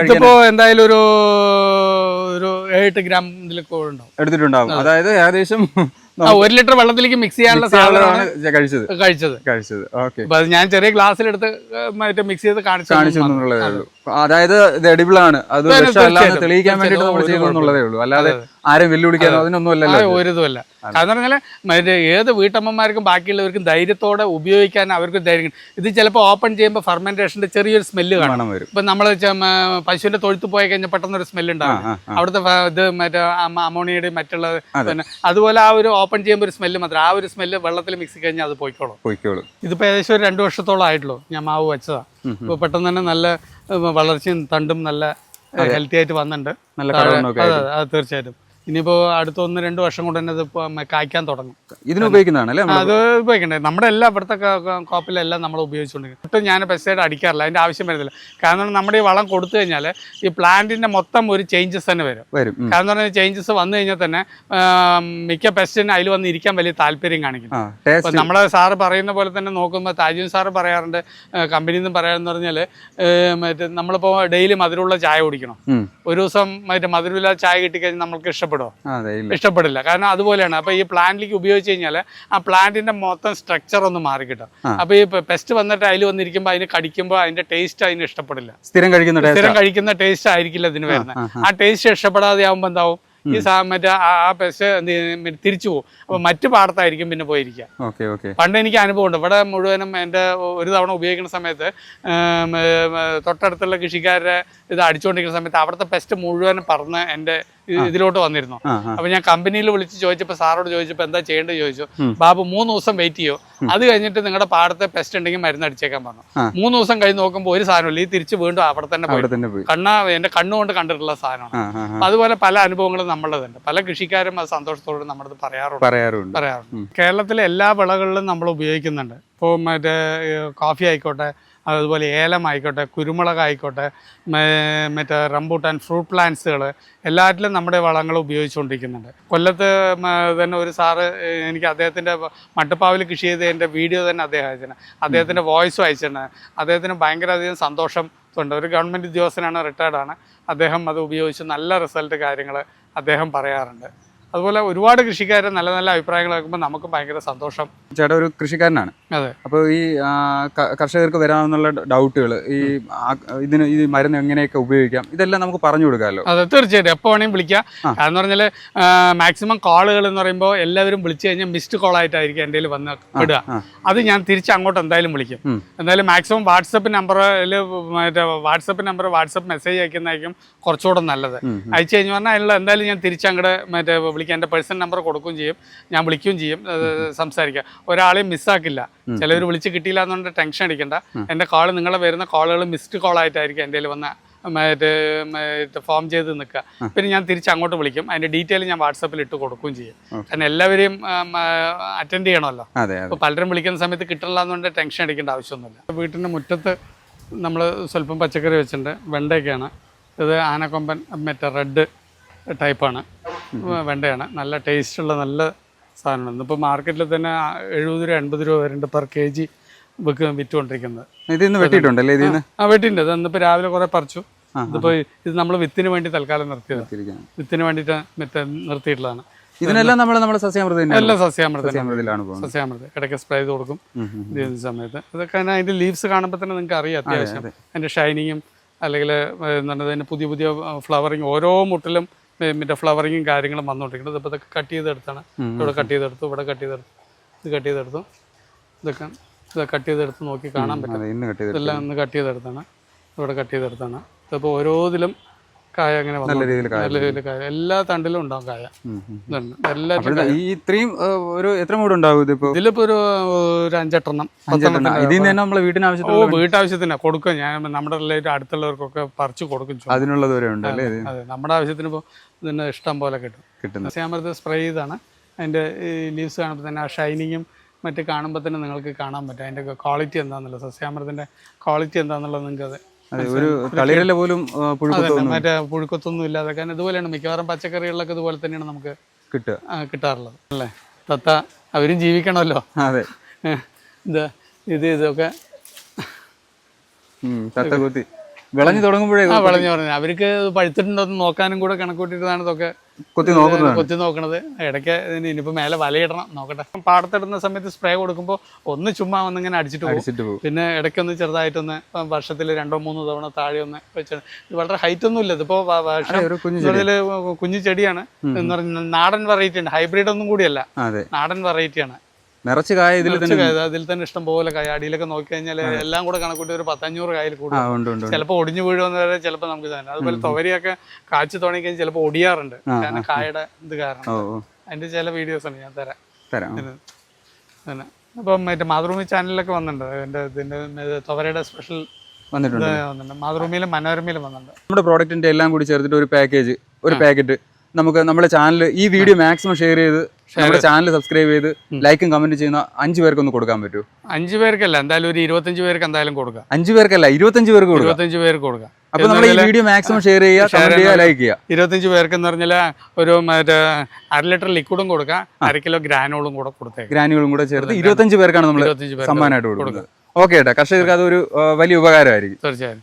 ഇതിപ്പോ എന്തായാലും ഒരു ഒരു എട്ട് ഗ്രാം ഇതിൽ ഉണ്ടാവും. എടുത്തിട്ടുണ്ടാവും. അതായത് ഏകദേശം ഒരു ലിറ്റർ വെള്ളത്തിലേക്ക് മിക്സ് ചെയ്യാനുള്ള സാധനമാണ് കഴിച്ചത്. കഴിച്ചത്. കഴിച്ചത്. ഓക്കെ ഞാൻ ചെറിയ ഗ്ലാസ്സിലെടുത്ത് മറ്റേ മിക്സ് ചെയ്ത് കാണിച്ചു കാണിച്ചു. എന്നുള്ളതേ ഉള്ളൂ. അതായത് ഇത് എഡിബിൾ ആണ്. അത് തെളിയിക്കാൻ വേണ്ടിട്ട് നമ്മൾ എന്നുള്ളതേ ഉള്ളൂ. അല്ലാതെ ആരും വെല്ലുവിളിക്കാൻ അതിനൊന്നും അല്ല അല്ലല്ലോ ഒരു ഇതുമല്ല. കാരണം പറഞ്ഞാൽ മറ്റേ ഏത് വീട്ടമ്മമാർക്കും ബാക്കിയുള്ളവർക്കും ധൈര്യത്തോടെ ഉപയോഗിക്കാൻ അവർക്ക് ധൈര്യം ഇത് ചിലപ്പോൾ ഓപ്പൺ ചെയ്യുമ്പോൾ ഫെർമെന്റേഷന്റെ ചെറിയൊരു സ്മെല്ല് കാണും. മണം വരും. ഇപ്പൊ നമ്മൾ പശുവിന്റെ തൊഴുത്ത് പോയി കഴിഞ്ഞാൽ പെട്ടെന്ന് ഒരു സ്മെല്ല് ഉണ്ടാവും. അവിടുത്തെ ഇത് മറ്റേ അമോണിയുടെ മറ്റുള്ള അതുപോലെ ആ ഒരു ഓപ്പൺ ചെയ്യുമ്പോൾ ഒരു സ്മെല്ല് മാത്രം. ആ ഒരു സ്മെല്ല് വെള്ളത്തിൽ മിക്സ് കഴിഞ്ഞാൽ അത് പോയിക്കോളും. പോയിക്കോളും. ഇതിപ്പോൾ ഏകദേശം ഒരു രണ്ട് വർഷത്തോളം ആയിട്ടുള്ളൂ. ഞാൻ മാവ് വെച്ചതാണ് ഇപ്പോൾ പെട്ടെന്ന് തന്നെ നല്ല വളർച്ചയും തണ്ടും നല്ല ഹെൽത്തി ആയിട്ട് വന്നിട്ടുണ്ട്. തീർച്ചയായിട്ടും. ഇനിയിപ്പോ അടുത്ത ഒന്ന് രണ്ട് വർഷം കൊണ്ട് തന്നെ ഇത് കായ്ക്കാൻ തുടങ്ങും. ഇതിന് ഉപയോഗിക്കുന്നതാണ് അല്ലേ നമ്മൾ? അത് ഉപയോഗിക്കണ്ടേ? നമ്മുടെ എല്ലാ ഇവിടുത്തെ കോപ്പിലെല്ലാം നമ്മൾ ഉപയോഗിച്ചുകൊണ്ടിരിക്കും. ഒട്ടും ഞാൻ പെസ്റ്റൈഡ് അടിക്കാറില്ല അതിന്റെ ആവശ്യം വരുന്നില്ല. കാരണം നമ്മുടെ ഈ വളം കൊടുത്തു കഴിഞ്ഞാൽ ഈ പ്ലാന്റിന്റെ മൊത്തം ഒരു ചേഞ്ചസ് തന്നെ വരും. വരും കാരണം പറഞ്ഞാൽ ചേഞ്ചസ് വന്നു കഴിഞ്ഞാൽ തന്നെ മിക്ക പെസ്റ്റിന് അതിൽ വന്ന് ഇരിക്കാൻ വലിയ താല്പര്യം കാണിക്കും നമ്മളെ സാറ് പറയുന്ന പോലെ തന്നെ നോക്കുമ്പോൾ താജുൻ സാറ് പറയാറുണ്ട് കമ്പനിയിൽ നിന്ന് പറയാന്ന് പറഞ്ഞാൽ മറ്റേ നമ്മളിപ്പോൾ ഡെയിലി മധുരമുള്ള ചായ കുടിക്കണം. ഒരു ദിവസം മറ്റേ മധുരമില്ലാത്ത ചായ കിട്ടിക്കഴിഞ്ഞാൽ നമ്മൾക്ക് ഇഷ്ടപ്പെടുമോ ഇഷ്ടപ്പെടില്ല. കാരണം അതുപോലെയാണ്. അപ്പൊ ഈ പ്ലാന്റിലേക്ക് ഉപയോഗിച്ച് കഴിഞ്ഞാൽ ആ പ്ലാന്റിന്റെ മൊത്തം സ്ട്രക്ചർ ഒന്ന് മാറി കിട്ടും. അപ്പൊ ഈ പെസ്റ്റ് വന്നിട്ട് അതിൽ വന്നിരിക്കുമ്പോൾ അതിന് കടിക്കുമ്പോൾ അതിന്റെ ടേസ്റ്റ് അതിന് ഇഷ്ടപ്പെടില്ല. സ്ഥിരം കഴിക്കുന്ന ടേസ്റ്റ് സ്ഥിരം കഴിക്കുന്ന ടേസ്റ്റ് ആയിരിക്കില്ല ഇതിന് വരുന്നത്. ആ, ആ. ടേസ്റ്റ് ഇഷ്ടപ്പെടാതെ ആവുമ്പോൾ എന്താവും? ഈ മറ്റേ ആ- പശ തിരിച്ചു പോകും. അപ്പൊ മറ്റു പാടത്തായിരിക്കും പിന്നെ പോയിരിക്കുക. പണ്ട് എനിക്ക് അനുഭവമുണ്ട്. ഇവിടെ മുഴുവനും എന്റെ ഒരു തവണ ഉപയോഗിക്കുന്ന സമയത്ത് തൊട്ടടുത്തുള്ള കൃഷിക്കാരുടെ ഇത് അടിച്ചുകൊണ്ടിരിക്കുന്ന സമയത്ത് അവിടുത്തെ പെസ്റ്റ് മുഴുവനും പറന്ന് എന്റെ ഇതിലോട്ട് വന്നിരുന്നു. അപ്പൊ ഞാൻ കമ്പനിയിൽ വിളിച്ച് ചോദിച്ചപ്പോൾ സാറോട് ചോദിച്ചപ്പോൾ എന്താ ചെയ്യേണ്ടത് ചോദിച്ചു. ബാബു മൂന്ന് ദിവസം വെയിറ്റ് ചെയ്യോ. അത് കഴിഞ്ഞിട്ട് നിങ്ങളുടെ പാടത്തെ പെസ്റ്റ് ഉണ്ടെങ്കിൽ മരുന്ന് അടിച്ചേക്കാൻ പറഞ്ഞു. മൂന്ന് ദിവസം കഴിഞ്ഞ് നോക്കുമ്പോൾ ഒരു സാധനമില്ല ഈ തിരിച്ച് വീണ്ടും അവിടെ തന്നെ പോയി. കണ്ണാ എന്റെ കണ്ണുകൊണ്ട് കണ്ടിട്ടുള്ള സാധനമാണ്. അതുപോലെ പല അനുഭവങ്ങളും നമ്മളുടെതുണ്ട് പല കൃഷിക്കാരും അത് സന്തോഷത്തോടെ നമ്മുടെ പറയാറുണ്ട്. പറയാറുണ്ട്. പറയാറുണ്ട്. കേരളത്തിലെ എല്ലാ വിളകളിലും നമ്മൾ ഉപയോഗിക്കുന്നുണ്ട്. ഇപ്പോൾ മറ്റേ കോഫി ആയിക്കോട്ടെ അതുപോലെ ഏലം ആയിക്കോട്ടെ കുരുമുളക് ആയിക്കോട്ടെ മറ്റേ റംബൂട്ടാൻ ഫ്രൂട്ട് പ്ലാന്റ്സുകൾ എല്ലാറ്റിലും നമ്മുടെ വളങ്ങൾ ഉപയോഗിച്ചുകൊണ്ടിരിക്കുന്നുണ്ട്. കൊല്ലത്ത് തന്നെ ഒരു സാറ് എനിക്ക് അദ്ദേഹത്തിന്റെ മട്ടുപ്പാവിൽ കൃഷി ചെയ്തതിന്റെ വീഡിയോ തന്നെ അദ്ദേഹം അയച്ചിട്ടുണ്ട് അദ്ദേഹത്തിന്റെ വോയിസും അയച്ചിട്ടുണ്ട് അദ്ദേഹത്തിന് ഭയങ്കര അധികം സന്തോഷം ഉണ്ട് ഒരു ഗവൺമെന്റ് ഉദ്യോഗസ്ഥനാണ് റിട്ടയർഡാണ്. അദ്ദേഹം അത് ഉപയോഗിച്ച് നല്ല റിസൾട്ട് കാര്യങ്ങൾ അദ്ദേഹം പറയാറുണ്ട്. അതുപോലെ ഒരുപാട് കൃഷിക്കാർ നല്ല നല്ല അഭിപ്രായങ്ങൾ കേൾക്കുമ്പോൾ നമുക്ക് ഭയങ്കര സന്തോഷം. ചേട്ടാ ഒരു കൃഷിക്കാരനാണ്. അതെ. അപ്പോൾ ഈ കർഷകർക്ക് വരാമെന്നുള്ള ഡൗട്ടുകൾ ഈ ഇതിന് ഈ മരുന്ന് എങ്ങനെയൊക്കെ ഉപയോഗിക്കാം ഇതെല്ലാം നമുക്ക് പറഞ്ഞു കൊടുക്കാമല്ലോ അതെ തീർച്ചയായിട്ടും. എപ്പോൾ വേണമെങ്കിലും വിളിക്കാം. കാരണം പറഞ്ഞാൽ മാക്സിമം കോളുകൾ എന്ന് പറയുമ്പോൾ എല്ലാവരും വിളിച്ചു കഴിഞ്ഞാൽ മിസ്ഡ് കോൾ ആയിട്ടായിരിക്കും എന്റെ വന്ന് വിടുക. അത് ഞാൻ തിരിച്ച് അങ്ങോട്ട് എന്തായാലും വിളിക്കും. എന്തായാലും മാക്സിമം വാട്സപ്പ് നമ്പറിൽ മറ്റേ വാട്സപ്പ് നമ്പർ വാട്സപ്പ് മെസ്സേജ് അയക്കുന്നതായിരിക്കും കുറച്ചുകൂടെ നല്ലത്. അയച്ചു കഴിഞ്ഞ് പറഞ്ഞാൽ അതിനുള്ള എന്തായാലും ഞാൻ തിരിച്ചങ്ങോട്ട് മറ്റേ വിളിക്കാം എന്റെ പേഴ്സണൽ നമ്പർ കൊടുക്കുകയും ചെയ്യും. ഞാൻ വിളിക്കുകയും ചെയ്യും. സംസാരിക്കുക സംസാരിക്കാം. ഒരാളെയും മിസ്സാക്കില്ല. ചിലവർ വിളിച്ച് കിട്ടിയില്ല എന്നുകൊണ്ട് ടെൻഷൻ അടിക്കണ്ട. എന്റെ കോൾ നിങ്ങളെ വരുന്ന കോളുകൾ മിസ്ഡ് കോൾ ആയിട്ടായിരിക്കും എന്റെ വന്ന മറ്റേ ഫോം ചെയ്ത് നിൽക്കുക. പിന്നെ ഞാൻ തിരിച്ച് അങ്ങോട്ട് വിളിക്കും. അതിന്റെ ഡീറ്റെയിൽ ഞാൻ വാട്സാപ്പിൽ ഇട്ട് കൊടുക്കുകയും ചെയ്യും. കാരണം എല്ലാവരെയും അറ്റൻഡ് ചെയ്യണമല്ലോ. അപ്പോൾ പലരും വിളിക്കുന്ന സമയത്ത് കിട്ടണില്ല എന്നുകൊണ്ട് ടെൻഷൻ അടിക്കേണ്ട ആവശ്യമൊന്നുമില്ല. വീട്ടിന്റെ മുറ്റത്ത് നമ്മൾ സ്വല്പം പച്ചക്കറി വെച്ചിട്ടുണ്ട്. വെണ്ടയൊക്കെയാണ് ഇത് ആനക്കൊമ്പൻ മറ്റേ റെഡ് ടൈപ്പാണ് വെണ്ടയാണ്. നല്ല ടേസ്റ്റുള്ള നല്ല സാധനമാണ്. ഇന്നിപ്പോൾ മാർക്കറ്റിൽ തന്നെ എഴുപത് രൂപ എൺപത് രൂപ വരുന്നുണ്ട് പെർ കെ ജി വിൽക്കുക വിറ്റുകൊണ്ടിരിക്കുന്നത്. ഇതിന്ന് വെട്ടിയിട്ടുണ്ടല്ലേ ഇതിന്ന് ആ വെട്ടിണ്ട് അത് ഇന്നിപ്പോൾ രാവിലെ കുറേ പറിച്ചു. ഇതിപ്പോൾ ഇത് നമ്മൾ വിത്തിന് വേണ്ടി തൽക്കാലം നിർത്തി വെട്ടിയിരിക്കുകയാണ്. വിത്തിന് വേണ്ടിയിട്ട് മറ്റേ നിർത്തിയിട്ടുള്ളതാണ്. ഇതിനെല്ലാം നമ്മൾ നമ്മുടെ സസ്യാമൃതം എല്ലാം സസ്യാമൃതം സസ്യാമൃതയിലാണ് സസ്യാമൃതം. ഇടയ്ക്ക് സ്പ്രേ ചെയ്ത് കൊടുക്കും സമയത്ത്. അതൊക്കെ അതിന്റെ ലീവ്സ് കാണുമ്പോൾ തന്നെ നിങ്ങൾക്ക് അറിയാം അത്യാവശ്യം. അതിന്റെ ഷൈനിങ്ങും അല്ലെങ്കിൽ എന്താണ് പുതിയ പുതിയ ഫ്ലവറിങ് ഓരോ മുട്ടിലും മറ്റേ ഫ്ലവറിങ്ങും കാര്യങ്ങളും വന്നുകൊണ്ടിരിക്കുന്നത് ഇപ്പോൾ ഇതൊക്കെ കട്ട് ചെയ്തെടുത്താണ്. ഇവിടെ കട്ട് ചെയ്തെടുത്തു ഇവിടെ കട്ട് ചെയ്തെടുത്തു ഇത് കട്ട് ചെയ്തെടുത്തു. ഇതൊക്കെ ഇത് കട്ട് ചെയ്തെടുത്ത് നോക്കി കാണാൻ പറ്റും. ഇതെല്ലാം ഇന്ന് കട്ട് ചെയ്തെടുത്താണ്. ഇവിടെ കട്ട് ചെയ്തെടുത്താണ്. ഇതിപ്പോൾ ഓരോ ഇതിലും കായ അങ്ങനെ നല്ല രീതിയിൽ നല്ല രീതിയിൽ കായ. എല്ലാ തണ്ടിലും ഉണ്ടാവും കായ. എല്ലാ ഈ ഇത്രയും ഒരു എത്ര മൂട് ഉണ്ടാവും ഇതിപ്പോ? ഇതിലിപ്പോ ഒരു ഒരു അഞ്ചെട്ടെണ്ണം ഇതിൽ നിന്ന് തന്നെ നമ്മളെ വീട്ടിന് ഓ ആവശ്യത്തിനുള്ള വീട്ടാവശ്യത്തിന്. കൊടുക്കും. ഞാൻ നമ്മുടെ അടുത്തുള്ളവർക്കൊക്കെ പറിച്ചു കൊടുക്കും. അതിനുള്ളത് വരെ ഉണ്ട് അല്ലേ അതെ. നമ്മുടെ ആവശ്യത്തിന് ഇപ്പോൾ ഇതിന് ഇഷ്ടം പോലെ കിട്ടും. കിട്ടും സസ്യാമൃത സ്പ്രേ ചെയ്താണ്. അതിന്റെ ലീവ്സ് കാണുമ്പോൾ തന്നെ ആ ഷൈനിങ്ങും മറ്റ് കാണുമ്പോൾ തന്നെ നിങ്ങൾക്ക് കാണാൻ പറ്റും. അതിന്റെ ക്വാളിറ്റി എന്താണെന്നുള്ളത് സസ്യാമൃതത്തിന്റെ ക്വാളിറ്റി എന്താണെന്നുള്ളത് നിങ്ങൾക്ക് അതെ ഒരു പോലും മറ്റേ പുഴുക്കത്തൊന്നും ഇല്ലാതെ. കാരണം ഇതുപോലെയാണ് മിക്കവാറും പച്ചക്കറികളിലൊക്കെ ഇതുപോലെ തന്നെയാണ് നമുക്ക് കിട്ടുക. കിട്ടാറുള്ളത്. അല്ലേ? തത്ത അവരും ജീവിക്കണമല്ലോ. അതെ. ഇത് ഇത് ഇതൊക്കെ. തത്ത കുത്തി. വിളഞ്ഞു തുടങ്ങുമ്പോഴേ ആ വിളഞ്ഞു പറഞ്ഞു അവർക്ക് പഴുത്തിട്ടുണ്ടോ എന്ന് നോക്കാനും കൂടെ കണക്കൂട്ടിട്ടാണ് ഇതൊക്കെ കൊത്തി നോക്കുന്നത് കൊത്തി നോക്കണത്. ഇടയ്ക്ക് ഇനിയിപ്പോ മേലെ വലയിടണം നോക്കട്ടെ. പാടത്തിടുന്ന സമയത്ത് സ്പ്രേ കൊടുക്കുമ്പോൾ ഒന്ന് ചുമ്മാ വന്നിങ്ങനെ അടിച്ചിട്ട് പോകും. അടിച്ചിട്ട് പോകും. പിന്നെ ഇടയ്ക്കൊന്ന് ചെറുതായിട്ടൊന്ന് വർഷത്തിൽ രണ്ടോ മൂന്നോ തവണ താഴെ ഒന്ന് വെച്ചാൽ ഇത് വളരെ ഹൈറ്റ് ഒന്നും ഇല്ല. ഇതിപ്പോ കുഞ്ഞു ചെടിയാണ്. എന്ന് പറഞ്ഞാൽ നാടൻ വെറൈറ്റി ഉണ്ട്. ഹൈബ്രിഡ് ഒന്നും കൂടിയല്ല. നാടൻ വെറൈറ്റിയാണ് നിറച്ച് കായ ഇതിൽ തന്നെ അതിൽ തന്നെ ഇഷ്ടം പോലെ കായ. അടിയിലൊക്കെ നോക്കി കഴിഞ്ഞാൽ എല്ലാം കൂടെ കണക്കൂട്ടി ഒരു പത്തഞ്ഞൂറ് കായൽ കൂടും. ചിലപ്പോൾ ഒടിഞ്ഞു വീഴുമെന്ന് വരെ ചിലപ്പോൾ നമുക്ക് തന്നെ. അതുപോലെ തുവരിയൊക്കെ കാച്ചു തുടങ്ങി ചിലപ്പോ ചിലപ്പോൾ ഒടിയാറുണ്ട് കാരണം കായയുടെ ഇത് കാരണം. അതിന്റെ ചില വീഡിയോസ് ആണ് ഞാൻ തരാം. തരാം. അപ്പം മറ്റേ മാതൃഭൂമി ചാനലിലൊക്കെ വന്നിട്ടുണ്ട്. എന്റെ ഇതിന്റെ ഇത് തുവരയുടെ സ്പെഷ്യൽ വന്നിട്ടുണ്ട്. മാതൃഭൂമിയിലും മനോരമയിലും വന്നിട്ടുണ്ട്. നമ്മുടെ പ്രോഡക്റ്റിന്റെ എല്ലാം കൂടി ചേർത്തിട്ട് ഒരു പാക്കേജ് ഒരു പാക്കറ്റ് നമുക്ക് നമ്മുടെ ചാനൽ ഈ വീഡിയോ മാക്സിമം ഷെയർ ചെയ്ത് നമ്മുടെ ചാനൽ സബ്സ്ക്രൈബ് ചെയ്ത് ലൈക്കും കമന്റ് ചെയ്യുന്ന അഞ്ചു പേർക്ക് ഒന്ന് കൊടുക്കാൻ പറ്റൂ അഞ്ചു പേർക്കല്ല എന്തായാലും ഒരു ഇരുപത്തഞ്ച് പേർക്ക് എന്തായാലും കൊടുക്കാം. അഞ്ചു പേർക്കല്ല ഇരുപത്തഞ്ച് പേർക്ക് ഇരുപത്തഞ്ച് പേർക്ക് കൊടുക്കാം. അപ്പൊ നമ്മൾ ഈ വീഡിയോ മാക്സിമം ഷെയർ ചെയ്യുക കമന്റ് ചെയ്യുക ലൈക്ക് ചെയ്യുക. ഇരുപത്തഞ്ച് പേർക്ക് എന്ന് പറഞ്ഞാൽ ഒരു മറ്റേ അര ലിറ്റർ ലിക്വിഡും കൊടുക്കാം അര കിലോ ഗ്രാനോളും കൂടെ കൊടുത്തേ ഗ്രാനുകളും കൂടെ ചേർത്ത് ഇരുപത്തഞ്ച് പേർക്കാണ് നമ്മൾ സമ്മാനമായിട്ട് കൊടുക്കുന്നത്. ഓക്കെ ഏട്ടാ കർഷകർക്ക് അതൊരു വലിയ ഉപകാരമായിരിക്കും. തീർച്ചയായും.